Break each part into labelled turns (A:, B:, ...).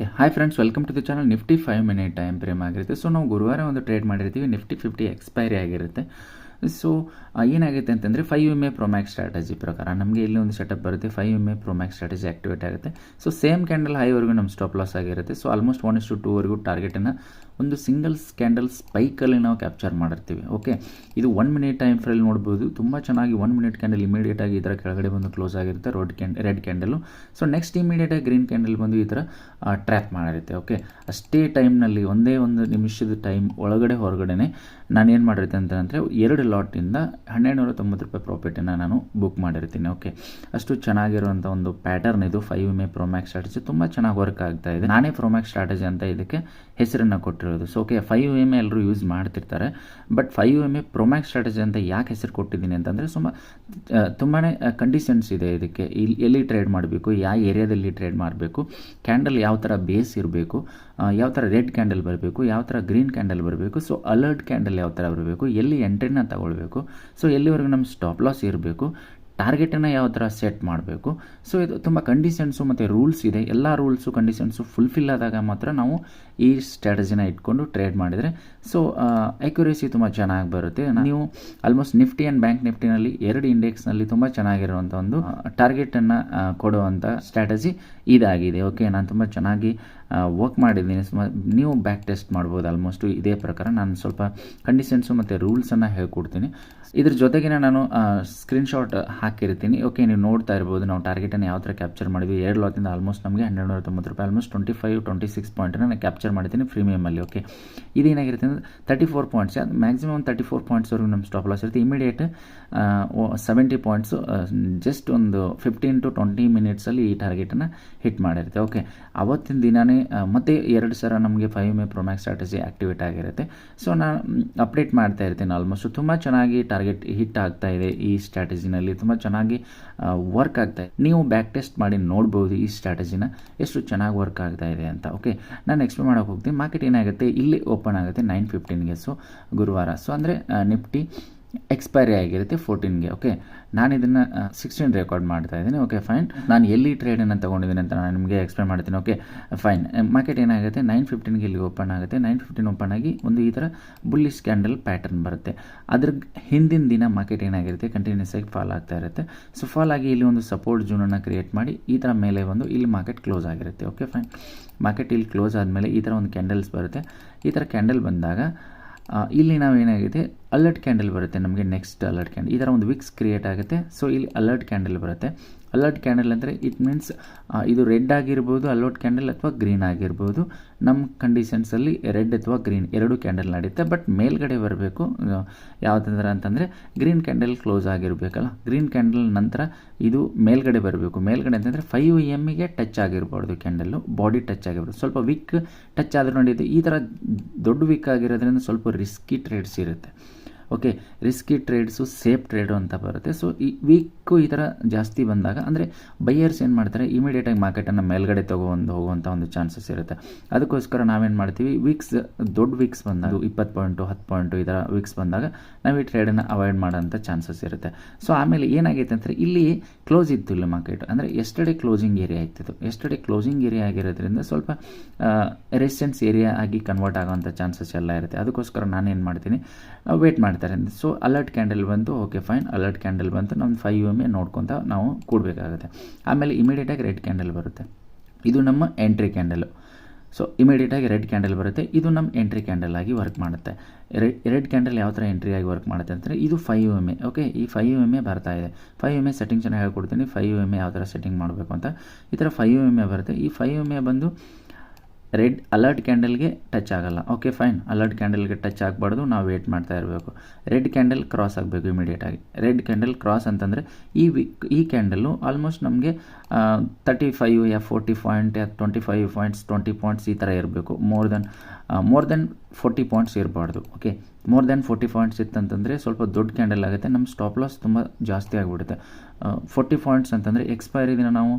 A: Okay, hi friends welcome to the channel Nifty five minute time frame ಆಗಿರುತ್ತೆ. So ನಾವು ಗುರುವಾರ ಒಂದು trade ಮಾಡಿರ್ತೀವಿ. ನಿಫ್ಟಿ ಫಿಫ್ಟಿ ಎಕ್ಸ್ಪೈರಿ ಆಗಿರುತ್ತೆ. ಸೊ ಏನಾಗುತ್ತೆ ಅಂತಂದರೆ five M A promax strategy ಪ್ರಕಾರ ನಮಗೆ ಇಲ್ಲಿ ಒಂದು ಸೆಟಪ್ ಬರುತ್ತೆ. Five M A promax strategy activate ಆಗುತ್ತೆ. ಸೊ ಸೇಮ್ ಕ್ಯಾಂಡಲ್ ಹೈವರೆಗೂ ನಮ್ಮ ಸ್ಟಾಪ್ ಲಾಸ್ ಆಗಿರುತ್ತೆ. So almost one is to ಟೂವರೆಗೂ ಟಾರ್ಗೆಟನ್ನು ಒಂದು ಸಿಂಗಲ್ ಕ್ಯಾಂಡಲ್ ಸ್ಪೈಕಲ್ಲಿ ನಾವು ಕ್ಯಾಪ್ಚರ್ ಮಾಡಿರ್ತೀವಿ. ಓಕೆ ಇದು ಒನ್ ಮಿನಿಟ್ ಟೈಮ್ ಫ್ರೇಲ್ ನೋಡ್ಬೋದು. ತುಂಬ ಚೆನ್ನಾಗಿ ಒನ್ ಮಿನಿಟ್ ಕ್ಯಾಂಡಲ್ ಇಮಿಡಿಯೇಟಾಗಿ ಈ ಥರ ಕೆಳಗಡೆ ಬಂದು ಕ್ಲೋಸ್ ಆಗಿರುತ್ತೆ ರೋಡ್ ಕ್ಯಾಂಡ್ ರೆಡ್ ಕ್ಯಾಂಡಲು ಸೊ ನೆಕ್ಸ್ಟ್ ಇಮಿಡಿಯೇಟಾಗಿ ಗ್ರೀನ್ ಕ್ಯಾಂಡಲ್ ಬಂದು ಈ ಥರ ಟ್ರ್ಯಾಪ್ ಮಾಡಿರುತ್ತೆ. ಓಕೆ ಅಷ್ಟೇ ಟೈಮ್ನಲ್ಲಿ ಒಂದೇ ಒಂದು ನಿಮಿಷದ ಟೈಮ್ ಒಳಗಡೆ ಹೊರಗಡೆ ನಾನು ಏನು ಮಾಡಿರ್ತೀನಿ ಅಂತಂದರೆ ಎರಡು ಲಾಟಿಂದ ಹನ್ನೆರಡು ನೂರ ರೂಪಾಯಿ ಪ್ರಾಫಿಟನ್ನು ನಾನು ಬುಕ್ ಮಾಡಿರ್ತೀನಿ ಓಕೆ ಅಷ್ಟು ಚೆನ್ನಾಗಿರುವಂಥ ಒಂದು ಪ್ಯಾಟರ್ನ್ ಇದು ಫೈವ್ ಮೇ ಪ್ರೊಮ್ಯಾಕ್ಸ್ ಸ್ಟ್ರಾಟಜಿ ತುಂಬ ಚೆನ್ನಾಗಿ ವರ್ಕ್ ಆಗ್ತಾ ಇದೆ. ನಾನೇ ಪ್ರೊಮ್ಯಾಕ್ಸ್ ಸ್ಟ್ರಾಟಜಿ ಅಂತ ಇದಕ್ಕೆ ಹೆಸರನ್ನು ಕೊಟ್ಟಿರೋದು. So okay five M A ಎಲ್ಲರೂ ಯೂಸ್ ಮಾಡ್ತಿರ್ತಾರೆ. But five M A pro max strategy ಅಂತ ಯಾಕೆ ಹೆಸರು ಕೊಟ್ಟಿದ್ದೀನಿ ಅಂತಂದರೆ ಸುಮ್ಮ ತುಂಬಾ ಕಂಡೀಷನ್ಸ್ ಇದೆ ಇದಕ್ಕೆ. ಇಲ್ಲಿ ಎಲ್ಲಿ ಟ್ರೇಡ್ ಮಾಡಬೇಕು, ಯಾವ ಏರಿಯಾದಲ್ಲಿ ಟ್ರೇಡ್ ಮಾಡಬೇಕು ಕ್ಯಾಂಡಲ್ ಯಾವ ಥರ ಬೇಸ್ ಇರಬೇಕು ಯಾವ ಥರ ರೆಡ್ ಕ್ಯಾಂಡಲ್ ಬರಬೇಕು, ಯಾವ ಥರ ಗ್ರೀನ್ ಕ್ಯಾಂಡಲ್ ಬರಬೇಕು ಸೊ ಅಲರ್ಟ್ ಕ್ಯಾಂಡಲ್ ಯಾವ ಥರ ಬರಬೇಕು, ಎಲ್ಲಿ ಎಂಟ್ರಿನ ತಗೊಳ್ಬೇಕು ಸೊ ಎಲ್ಲಿವರೆಗೂ ನಮ್ಮ ಸ್ಟಾಪ್ ಲಾಸ್ ಇರಬೇಕು ಟಾರ್ಗೆಟನ್ನು ಯಾವ ಥರ ಸೆಟ್ ಮಾಡಬೇಕು ಸೊ ಇದು ತುಂಬ ಕಂಡೀಷನ್ಸು ಮತ್ತು ರೂಲ್ಸ್ ಇದೆ, ಎಲ್ಲ ರೂಲ್ಸು ಕಂಡೀಷನ್ಸು ಫುಲ್ಫಿಲ್ ಆದಾಗ ಮಾತ್ರ ನಾವು ಈ ಸ್ಟ್ರಾಟಜಿನ ಇಟ್ಕೊಂಡು ಟ್ರೇಡ್ ಮಾಡಿದರೆ ಸೊ ಅಕ್ಯುರೇಸಿ ತುಂಬ ಚೆನ್ನಾಗಿ ಬರುತ್ತೆ. ನೀವು ಆಲ್ಮೋಸ್ಟ್ ನಿಫ್ಟಿ ಆ್ಯಂಡ್ ಬ್ಯಾಂಕ್ ನಿಫ್ಟಿನಲ್ಲಿ ಎರಡು ಇಂಡೆಕ್ಸ್ನಲ್ಲಿ ತುಂಬ ಚೆನ್ನಾಗಿರುವಂಥ ಒಂದು ಟಾರ್ಗೆಟನ್ನು ಕೊಡುವಂಥ ಸ್ಟ್ರಾಟಜಿ ಇದಾಗಿದೆ. ಓಕೆ ನಾನು ತುಂಬ ಚೆನ್ನಾಗಿ ವರ್ಕ್ ಮಾಡಿದ್ದೀನಿ. ನೀವು ಬ್ಯಾಕ್ ಟೆಸ್ಟ್ ಮಾಡ್ಬೋದು ಆಲ್ಮೋಸ್ಟು ಇದೇ ಪ್ರಕಾರ ನಾನು ಸ್ವಲ್ಪ ಕಂಡೀಷನ್ಸು ಮತ್ತು ರೂಲ್ಸನ್ನು ಹೇಳ್ಕೊಡ್ತೀನಿ. ಇದ್ರ ಜೊತೆಗೆ ನಾನು ಸ್ಕ್ರೀನ್ಶಾಟ್ ಹಾಕಿರ್ತೀನಿ. ಓಕೆ ನೀವು ನೋಡ್ತಾ ಇರ್ಬೋದು, ನಾವು ಟಾರ್ಗೆಟನ್ನು ಯಾವ ಥರ ಕ್ಯಾಪ್ಚರ್ ಮಾಡಿದ್ವಿ. ಎರಡು ಲಾತಿಂದ ಆಲ್ಮೋಸ್ಟ್ ನಮಗೆ ಹನ್ನೆರಡು ನೂರ ತೊಂಬತ್ತು ರೂಪಾಯಿ almost twenty five twenty six ಪಾಯಿಂಟನ್ನು ನಾನು ಕ್ಯಾಪ್ಚರ್ ಮಾಡ್ತೀನಿ ಪ್ರೀಮಿಯಮಲ್ಲಿ ಓಕೆ ಇದೇನಾಗಿರುತ್ತೆ ಅಂದರೆ ತರ್ಟಿ ಫೋರ್ ಪಾಯಿಂಟ್ಸ್ ಅದು ಮ್ಯಾಕ್ಸಿಮಮ್ ತರ್ಟಿ ಫೋರ್ ಪಾಯಿಂಟ್ಸ್ವರೆಗೂ ನಮ್ಮ ಸ್ಟಾಪ್ ಲಾಸ್ ಇರುತ್ತೆ. ಇಮಿಡಿಯೇಟ್ ಸೆವೆಂಟಿ ಪಾಯಿಂಟ್ಸು ಜಸ್ಟ್ ಒಂದು ಫಿಫ್ಟೀನ್ ಟು ಟ್ವೆಂಟಿ ಮಿನಿಟ್ಸಲ್ಲಿ ಈ ಟಾರ್ಗೆಟನ್ನು ಹಿಟ್ ಮಾಡಿರುತ್ತೆ ಓಕೆ ಅವತ್ತಿನ ದಿನವೇ ಮತ್ತೆ ಎರಡು ಸಲ ನಮಗೆ five EMA pro max strategy activate ಆಗಿರುತ್ತೆ. ಸೊ ನಾನು ಅಪ್ಡೇಟ್ ಮಾಡ್ತಾ ಇರ್ತೀನಿ ಆಲ್ಮೋಸ್ಟ್ ತುಂಬ ಚೆನ್ನಾಗಿ ಟಾರ್ಗೆಟ್ ಹಿಟ್ ಆಗ್ತಾ ಇದೆ ಈ ಸ್ಟ್ರಾಟಜಿನಲ್ಲಿ ತುಂಬ ಚೆನ್ನಾಗಿ ವರ್ಕ್ ಆಗ್ತಾ ಇದೆ. ನೀವು ಬ್ಯಾಕ್ ಟೆಸ್ಟ್ ಮಾಡಿ ನೋಡ್ಬೋದು ಈ ಸ್ಟ್ರಾಟಜಿನ ಎಷ್ಟು ಚೆನ್ನಾಗಿ ವರ್ಕ್ ಆಗ್ತಾ ಇದೆ ಅಂತ. ಓಕೆ ನಾನು ಎಕ್ಸ್ಪ್ಲೇನ್ ಮಾಡೋಕೆ ಹೋಗ್ತೀನಿ. ಮಾರ್ಕೆಟ್ ಏನಾಗುತ್ತೆ? ಇಲ್ಲಿ ಓಪನ್ ಆಗುತ್ತೆ ನೈನ್ ಫಿಫ್ಟೀನ್ಗೆ ಸೊ ಗುರುವಾರ. ಸೊ ಅಂದರೆ ನಿಫ್ಟಿ ಎಕ್ಸ್ಪೈರಿ ಆಗಿರುತ್ತೆ ಫೋರ್ಟೀನ್ಗೆ ಓಕೆ ನಾನು ಇದನ್ನು ಸಿಕ್ಸ್ಟೀನ್ ರೆಕಾರ್ಡ್ ಮಾಡ್ತಾ ಇದ್ದೀನಿ ಓಕೆ ಫೈನ್ ನಾನು ಎಲ್ಲಿ ಟ್ರೇಡನ್ನು ತೊಗೊಂಡಿದ್ದೀನಿ ಅಂತ ನಾನು ನಿಮಗೆ ಎಕ್ಸ್ಪ್ಲೇನ್ ಮಾಡ್ತೀನಿ ಓಕೆ ಫೈನ್ ಮಾರ್ಕೆಟ್ ಏನಾಗುತ್ತೆ? ನೈನ್ ಫಿಫ್ಟೀನ್ಗೆ ಇಲ್ಲಿ ಓಪನ್ ಆಗುತ್ತೆ. ನೈನ್ ಫಿಫ್ಟೀನ್ ಓಪನ್ ಆಗಿ ಒಂದು ಈ ಥರ ಬುಲ್ಲಿಶ್ ಕ್ಯಾಂಡಲ್ ಪ್ಯಾಟರ್ನ್ ಬರುತ್ತೆ. ಅದ್ರ ಹಿಂದಿನ ದಿನ ಮಾರ್ಕೆಟ್ ಏನಾಗಿರುತ್ತೆ? ಕಂಟಿನ್ಯೂಸ್ ಆಗಿ ಫಾಲ್ ಆಗ್ತಾ ಇರುತ್ತೆ. ಸೊ ಫಾಲ್ ಆಗಿ ಇಲ್ಲಿ ಒಂದು ಸಪೋರ್ಟ್ ಜೂನನ್ನು ಕ್ರಿಯೇಟ್ ಮಾಡಿ ಈ ಥರ ಮೇಲೆ ಬಂದು ಇಲ್ಲಿ ಮಾರ್ಕೆಟ್ ಕ್ಲೋಸ್ ಆಗಿರುತ್ತೆ ಓಕೆ ಫೈನ್ ಮಾರ್ಕೆಟ್ ಇಲ್ಲಿ ಕ್ಲೋಸ್ ಆದಮೇಲೆ ಈ ಥರ ಒಂದು ಕ್ಯಾಂಡಲ್ಸ್ ಬರುತ್ತೆ. ಈ ಥರ ಕ್ಯಾಂಡಲ್ ಬಂದಾಗ ಇಲ್ಲಿ ನಾವು ಏನಾಗಿದೆ? ಅಲರ್ಟ್ ಕ್ಯಾಂಡಲ್ ಬರುತ್ತೆ ನಮಗೆ ನೆಕ್ಸ್ಟ್ ಅಲರ್ಟ್ ಕ್ಯಾಂಡಲ್ ಈ ಥರ ಒಂದು ವಿಕ್ಸ್ ಕ್ರಿಯೇಟ್ ಆಗುತ್ತೆ. ಸೊ ಇಲ್ಲಿ ಅಲರ್ಟ್ ಕ್ಯಾಂಡಲ್ ಬರುತ್ತೆ. ಅಲರ್ಟ್ ಕ್ಯಾಂಡಲ್ ಅಂದರೆ ಇಟ್ ಮೀನ್ಸ್ ಇದು ರೆಡ್ ಆಗಿರ್ಬೋದು, ಅಲರ್ಟ್ ಕ್ಯಾಂಡಲ್ ಅಥವಾ ಗ್ರೀನ್ ಆಗಿರ್ಬೋದು. ನಮ್ಮ ಕಂಡೀಷನ್ಸಲ್ಲಿ ರೆಡ್ ಅಥವಾ ಗ್ರೀನ್ ಎರಡು ಕ್ಯಾಂಡಲ್ ನಡೆಯುತ್ತೆ ಬಟ್ ಮೇಲ್ಗಡೆ ಬರಬೇಕು ಯಾವುದಂದ್ರೆ ಅಂತಂದರೆ ಗ್ರೀನ್ ಕ್ಯಾಂಡಲ್ ಕ್ಲೋಸ್ ಆಗಿರಬೇಕಲ್ಲ. ಗ್ರೀನ್ ಕ್ಯಾಂಡಲ್ ನಂತರ ಇದು ಮೇಲ್ಗಡೆ ಬರಬೇಕು. ಮೇಲ್ಗಡೆ ಅಂತಂದರೆ ಫೈವ್ ಎಮ್ಮಿಗೆ ಟಚ್ ಆಗಿರ್ಬಾರ್ದು ಕ್ಯಾಂಡಲ್ಲು ಬಾಡಿ ಟಚ್ ಆಗಿರ್ಬೋದು ಸ್ವಲ್ಪ ವಿಕ್ ಟಚ್ ಆದರೂ ನಡೆಯುತ್ತೆ ಈ ಥರ ದೊಡ್ಡ ವಿಕ್ ಆಗಿರೋದ್ರಿಂದ ಸ್ವಲ್ಪ ರಿಸ್ಕಿ ಟ್ರೇಡ್ಸ್ ಇರುತ್ತೆ. Okay risky trades safe trade ಅಂತ ಬರುತ್ತೆ. ಸೊ ಈ ವೀಕು ಈ ಥರ ಜಾಸ್ತಿ ಬಂದಾಗ, ಅಂದರೆ ಬೈಯರ್ಸ್ ಏನು ಮಾಡ್ತಾರೆ ಇಮಿಡಿಯೇಟಾಗಿ ಮಾರ್ಕೆಟನ್ನು ಮೇಲ್ಗಡೆ ತೊಗೊಂಡು ಹೋಗುವಂಥ ಒಂದು ಚಾನ್ಸಸ್ ಇರುತ್ತೆ. ಅದಕ್ಕೋಸ್ಕರ ನಾವೇನು ಮಾಡ್ತೀವಿ ವೀಕ್ಸ್ ದೊಡ್ಡ ವೀಕ್ಸ್ ಬಂದಾಗ, ಇಪ್ಪತ್ತು ಪಾಯಿಂಟು ಹತ್ತು ಪಾಯಿಂಟು ಈ ಥರ ವೀಕ್ಸ್ ಬಂದಾಗ, ನಾವು ಈ ಟ್ರೇಡನ್ನು ಅವಾಯ್ಡ್ ಮಾಡೋಂಥ ಚಾನ್ಸಸ್ ಇರುತ್ತೆ. ಸೊ ಆಮೇಲೆ ಏನಾಗೈತೆ ಅಂದರೆ, ಇಲ್ಲಿ ಕ್ಲೋಸ್ ಇತ್ತು ಇಲ್ಲಿ ಮಾರ್ಕೆಟ್ ಅಂದರೆ ಎಸ್ಟರ್ಡೇ ಕ್ಲೋಸಿಂಗ್ ಏರಿಯಾ ಇತ್ತು ಎಸ್ಟರ್ಡೇ ಕ್ಲೋಸಿಂಗ್ ಏರಿಯಾ ಆಗಿರೋದ್ರಿಂದ ಸ್ವಲ್ಪ ರೆಸಿಸ್ಟೆನ್ಸ್ ಏರಿಯಾ ಆಗಿ ಕನ್ವರ್ಟ್ ಆಗೋವಂಥ ಚಾನ್ಸಸ್ ಎಲ್ಲ ಇರುತ್ತೆ. ಅದಕ್ಕೋಸ್ಕರ ನಾನೇನು ಮಾಡ್ತೀನಿ ವೇಟ್ ಮಾಡ್ತಾರೆ. ಸೊ ಅಲರ್ಟ್ ಕ್ಯಾಂಡಲ್ ಬಂತು ಓಕೆ ಫೈನ್ ಅಲರ್ಟ್ ಕ್ಯಾಂಡಲ್ ಬಂತು. ನಮ್ಮ ಫೈವ್ ಎಂ ಎ ನೋಡ್ಕೊತ ನಾವು ಕೂಡಬೇಕಾಗುತ್ತೆ. ಆಮೇಲೆ ಇಮಿಡಿಯೇಟಾಗಿ ರೆಡ್ ಕ್ಯಾಂಡಲ್ ಬರುತ್ತೆ. ಇದು ನಮ್ಮ ಎಂಟ್ರಿ ಕ್ಯಾಂಡಲು ಸೊ ಇಮಿಡಿಯೇಟಾಗಿ ರೆಡ್ ಕ್ಯಾಂಡಲ್ ಬರುತ್ತೆ. ಇದು ನಮ್ಮ ಎಂಟ್ರಿ ಕ್ಯಾಂಡಲ್ ಆಗಿ ವರ್ಕ್ ಮಾಡುತ್ತೆ. ರೆಡ್ ಕ್ಯಾಂಡಲ್ ಯಾವ ಥರ ಎಂಟ್ರಿ ಆಗಿ ವರ್ಕ್ ಮಾಡುತ್ತೆ ಅಂದರೆ ಇದು ಫೈವ್ ಎಂ ಎ ಓಕೆ ಈ ಫೈವ್ ಎಂ ಎ ಬರ್ತಾ ಇದೆ. ಫೈವ್ ಎಂ ಎ ಸೆಟ್ಟಿಂಗ್ ಚೆನ್ನಾಗಿ ಹೇಳ್ಕೊಡ್ತೀನಿ. ಫೈವ್ ಎಂ ಎ ಯಾವ ಥರ ಸೆಟ್ಟಿಂಗ್ ಮಾಡಬೇಕು ಅಂತ. ಈ ಥರ ಫೈವ್ ಎಂ ಎ ಬರುತ್ತೆ. ಈ ಫೈವ್ ಎಂ ಎ ಬಂದು ರೆಡ್ ಅಲರ್ಟ್ ಕ್ಯಾಂಡಲ್ಗೆ ಟಚ್ ಆಗಲ್ಲ. ಓಕೆ ಫೈನ್ ಅಲರ್ಟ್ ಕ್ಯಾಂಡಲ್ಗೆ ಟಚ್ ಆಗಬಾರ್ದು. ನಾವು ವೇಟ್ ಮಾಡ್ತಾ ಇರಬೇಕು. ರೆಡ್ ಕ್ಯಾಂಡಲ್ ಕ್ರಾಸ್ ಆಗಬೇಕು ಇಮಿಡಿಯೇಟಾಗಿ ರೆಡ್ ಕ್ಯಾಂಡಲ್ ಕ್ರಾಸ್ ಅಂತಂದರೆ ಈ ವಿಕ್ ಈ ಕ್ಯಾಂಡಲ್ಲು ಆಲ್ಮೋಸ್ಟ್ ನಮಗೆ ತರ್ಟಿ ಫೈವ್ ಯಾ ಫೋರ್ಟಿ ಪಾಯಿಂಟ್ ಯಾ twenty five points twenty points ಈ ಥರ ಇರಬೇಕು. More than more than forty points ಇರಬಾರ್ದು. Okay more than forty points ಇತ್ತಂತಂದರೆ ಸ್ವಲ್ಪ ದೊಡ್ಡ ಕ್ಯಾಂಡಲ್ ಆಗುತ್ತೆ. ನಮ್ಮ ಸ್ಟಾಪ್ ಲಾಸ್ ತುಂಬ ಜಾಸ್ತಿ ಆಗಿಬಿಡುತ್ತೆ. ಫೋರ್ಟಿ ಪಾಯಿಂಟ್ಸ್ ಅಂತಂದರೆ ಎಕ್ಸ್ಪೈರಿ ದಿನ ನಾವು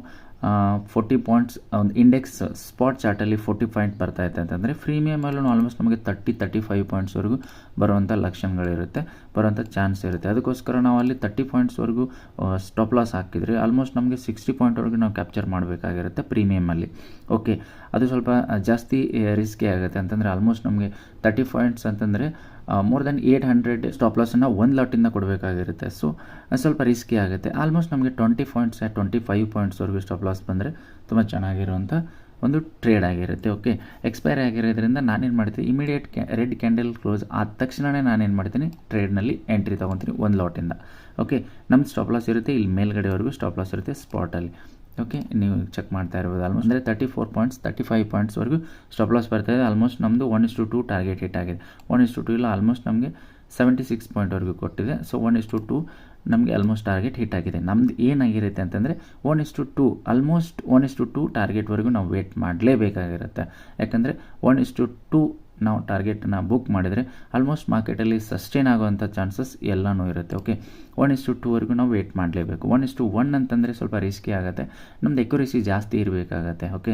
A: ಫೋರ್ಟಿ ಪಾಯಿಂಟ್ಸ್, ಒಂದು ಇಂಡೆಕ್ಸ್ ಸ್ಪಾಟ್ ಚಾರ್ಟಲ್ಲಿ ಫೋರ್ಟಿ ಪಾಯಿಂಟ್ ಬರ್ತಾ ಇತ್ತು ಅಂತಂದರೆ ಪ್ರೀಮಿಯಮಲ್ಲೂ ಆಲ್ಮೋಸ್ಟ್ ನಮಗೆ ತರ್ಟಿ ತರ್ಟಿ ಫೈವ್ ಪಾಯಿಂಟ್ಸ್ವರೆಗೂ ಬರುವಂಥ ಲಕ್ಷಣಗಳಿರುತ್ತೆ ಬರುವಂಥ ಚಾನ್ಸ್ ಇರುತ್ತೆ. ಅದಕ್ಕೋಸ್ಕರ ನಾವು ಅಲ್ಲಿ ತರ್ಟಿ ಪಾಯಿಂಟ್ಸ್ವರೆಗೂ ಸ್ಟಾಪ್ ಲಾಸ್ ಹಾಕಿದರೆ ಆಲ್ಮೋಸ್ಟ್ ನಮಗೆ ಸಿಕ್ಸ್ಟಿ ಪಾಯಿಂಟ್ವರೆಗೂ ನಾವು ಕ್ಯಾಪ್ಚರ್ ಮಾಡಬೇಕಾಗಿರುತ್ತೆ ಪ್ರೀಮಿಯಮಲ್ಲಿ ಓಕೆ ಅದು ಸ್ವಲ್ಪ ಜಾಸ್ತಿ ರಿಸ್ಕಿ ಆಗುತ್ತೆ ಅಂತಂದರೆ ಆಲ್ಮೋಸ್ಟ್ ನಮಗೆ ತರ್ಟಿ ಪಾಯಿಂಟ್ಸ್ ಅಂತಂದರೆ more than eight hundred stop ಲಾಸನ್ನು ಒಂದು ಲಾಟಿಂದ ಕೊಡಬೇಕಾಗಿರುತ್ತೆ. ಸೊ ಸ್ವಲ್ಪ ರಿಸ್ಕಿ ಆಗುತ್ತೆ. ಆಲ್ಮೋಸ್ಟ್ ನಮಗೆ ಟ್ವೆಂಟಿ ಪಾಯಿಂಟ್ಸ್ ಟ್ವೆಂಟಿ ಫೈವ್ ಪಾಯಿಂಟ್ಸ್ವರೆಗೂ ಸ್ಟಾಪ್ ಲಾಸ್ ಬಂದರೆ ತುಂಬ ಚೆನ್ನಾಗಿರುವಂಥ ಒಂದು ಟ್ರೇಡ್ ಆಗಿರುತ್ತೆ ಓಕೆ ಎಕ್ಸ್ಪೈರ್ ಆಗಿರೋದ್ರಿಂದ ನಾನೇನು ಮಾಡ್ತೀನಿ ಇಮಿಡಿಯೇಟ್ ಕ್ಯಾ ರೆಡ್ ಕ್ಯಾಂಡಲ್ ಕ್ಲೋಸ್ ಆದ ತಕ್ಷಣವೇ ನಾನೇನು ಮಾಡ್ತೀನಿ ಟ್ರೇಡ್ನಲ್ಲಿ ಎಂಟ್ರಿ ತೊಗೊತೀನಿ ಒಂದು ಲಾಟಿಂದ ಓಕೆ ನಮ್ಮ ಸ್ಟಾಪ್ ಲಾಸ್ ಇರುತ್ತೆ, ಇಲ್ಲಿ ಮೇಲ್ಗಡೆವರೆಗೂ ಸ್ಟಾಪ್ ಲಾಸ್ ಇರುತ್ತೆ ಸ್ಪಾಟಲ್ಲಿ ಓಕೆ ನೀವು ಚೆಕ್ ಮಾಡ್ತಾ ಇರ್ಬೋದು ಆಲ್ಮೋಸ್ಟ್ ಅಂದರೆ thirty four points thirty five ಪಾಯಿಂಟ್ಸ್ವರೆಗೂ stop loss ಬರ್ತಾ ಇದೆ. ಆಲ್ಮೋಸ್ಟ್ ನಮ್ಮದು one is to two target hit ಆಗಿದೆ. ಒನ್ ಇಸ್ ಟು ಟು ಇಲ್ಲ ಆಲ್ಮೋಸ್ಟ್ ನಮಗೆ ಸೆವೆಂಟಿ ಸಿಕ್ಸ್ ಪಾಯಿಂಟ್ವರೆಗೂ ಕೊಟ್ಟಿದೆ. So one is to two ನಮಗೆ ಆಲ್ಮೋಸ್ಟ್ ಟಾರ್ಗೆಟ್ ಹಿಟ್ ಆಗಿದೆ. ನಮ್ದು ಏನಾಗಿರುತ್ತೆ ಅಂತಂದರೆ one is to two almost one is to two ಟಾರ್ಗೆಟ್ವರೆಗೂ ನಾವು ವೇಟ್ ಮಾಡಲೇಬೇಕಾಗಿರುತ್ತೆ. ಯಾಕಂದರೆ ಒನ್ ಇಸ್ ಟು ಟು ನಾವು ಟಾರ್ಗೆಟನ್ನ ಬುಕ್ ಮಾಡಿದರೆ ಆಲ್ಮೋಸ್ಟ್ ಮಾರ್ಕೆಟಲ್ಲಿ ಸಸ್ಟೈನ್ ಆಗುವಂಥ ಚಾನ್ಸಸ್ ಎಲ್ಲನೂ ಇರುತ್ತೆ ಓಕೆ ಒನ್ ಇಸ್ ಟು ಟೂವರೆಗೂ ನಾವು ವೇಟ್ ಮಾಡಲೇಬೇಕು. ಒನ್ ಇಸ್ ಟು ಒನ್ ಅಂತಂದರೆ ಸ್ವಲ್ಪ ರಿಸ್ಕಿ ಆಗುತ್ತೆ. ನಮ್ದು ಎಕ್ಯುರೇಸಿ ಜಾಸ್ತಿ ಇರಬೇಕಾಗತ್ತೆ ಓಕೆ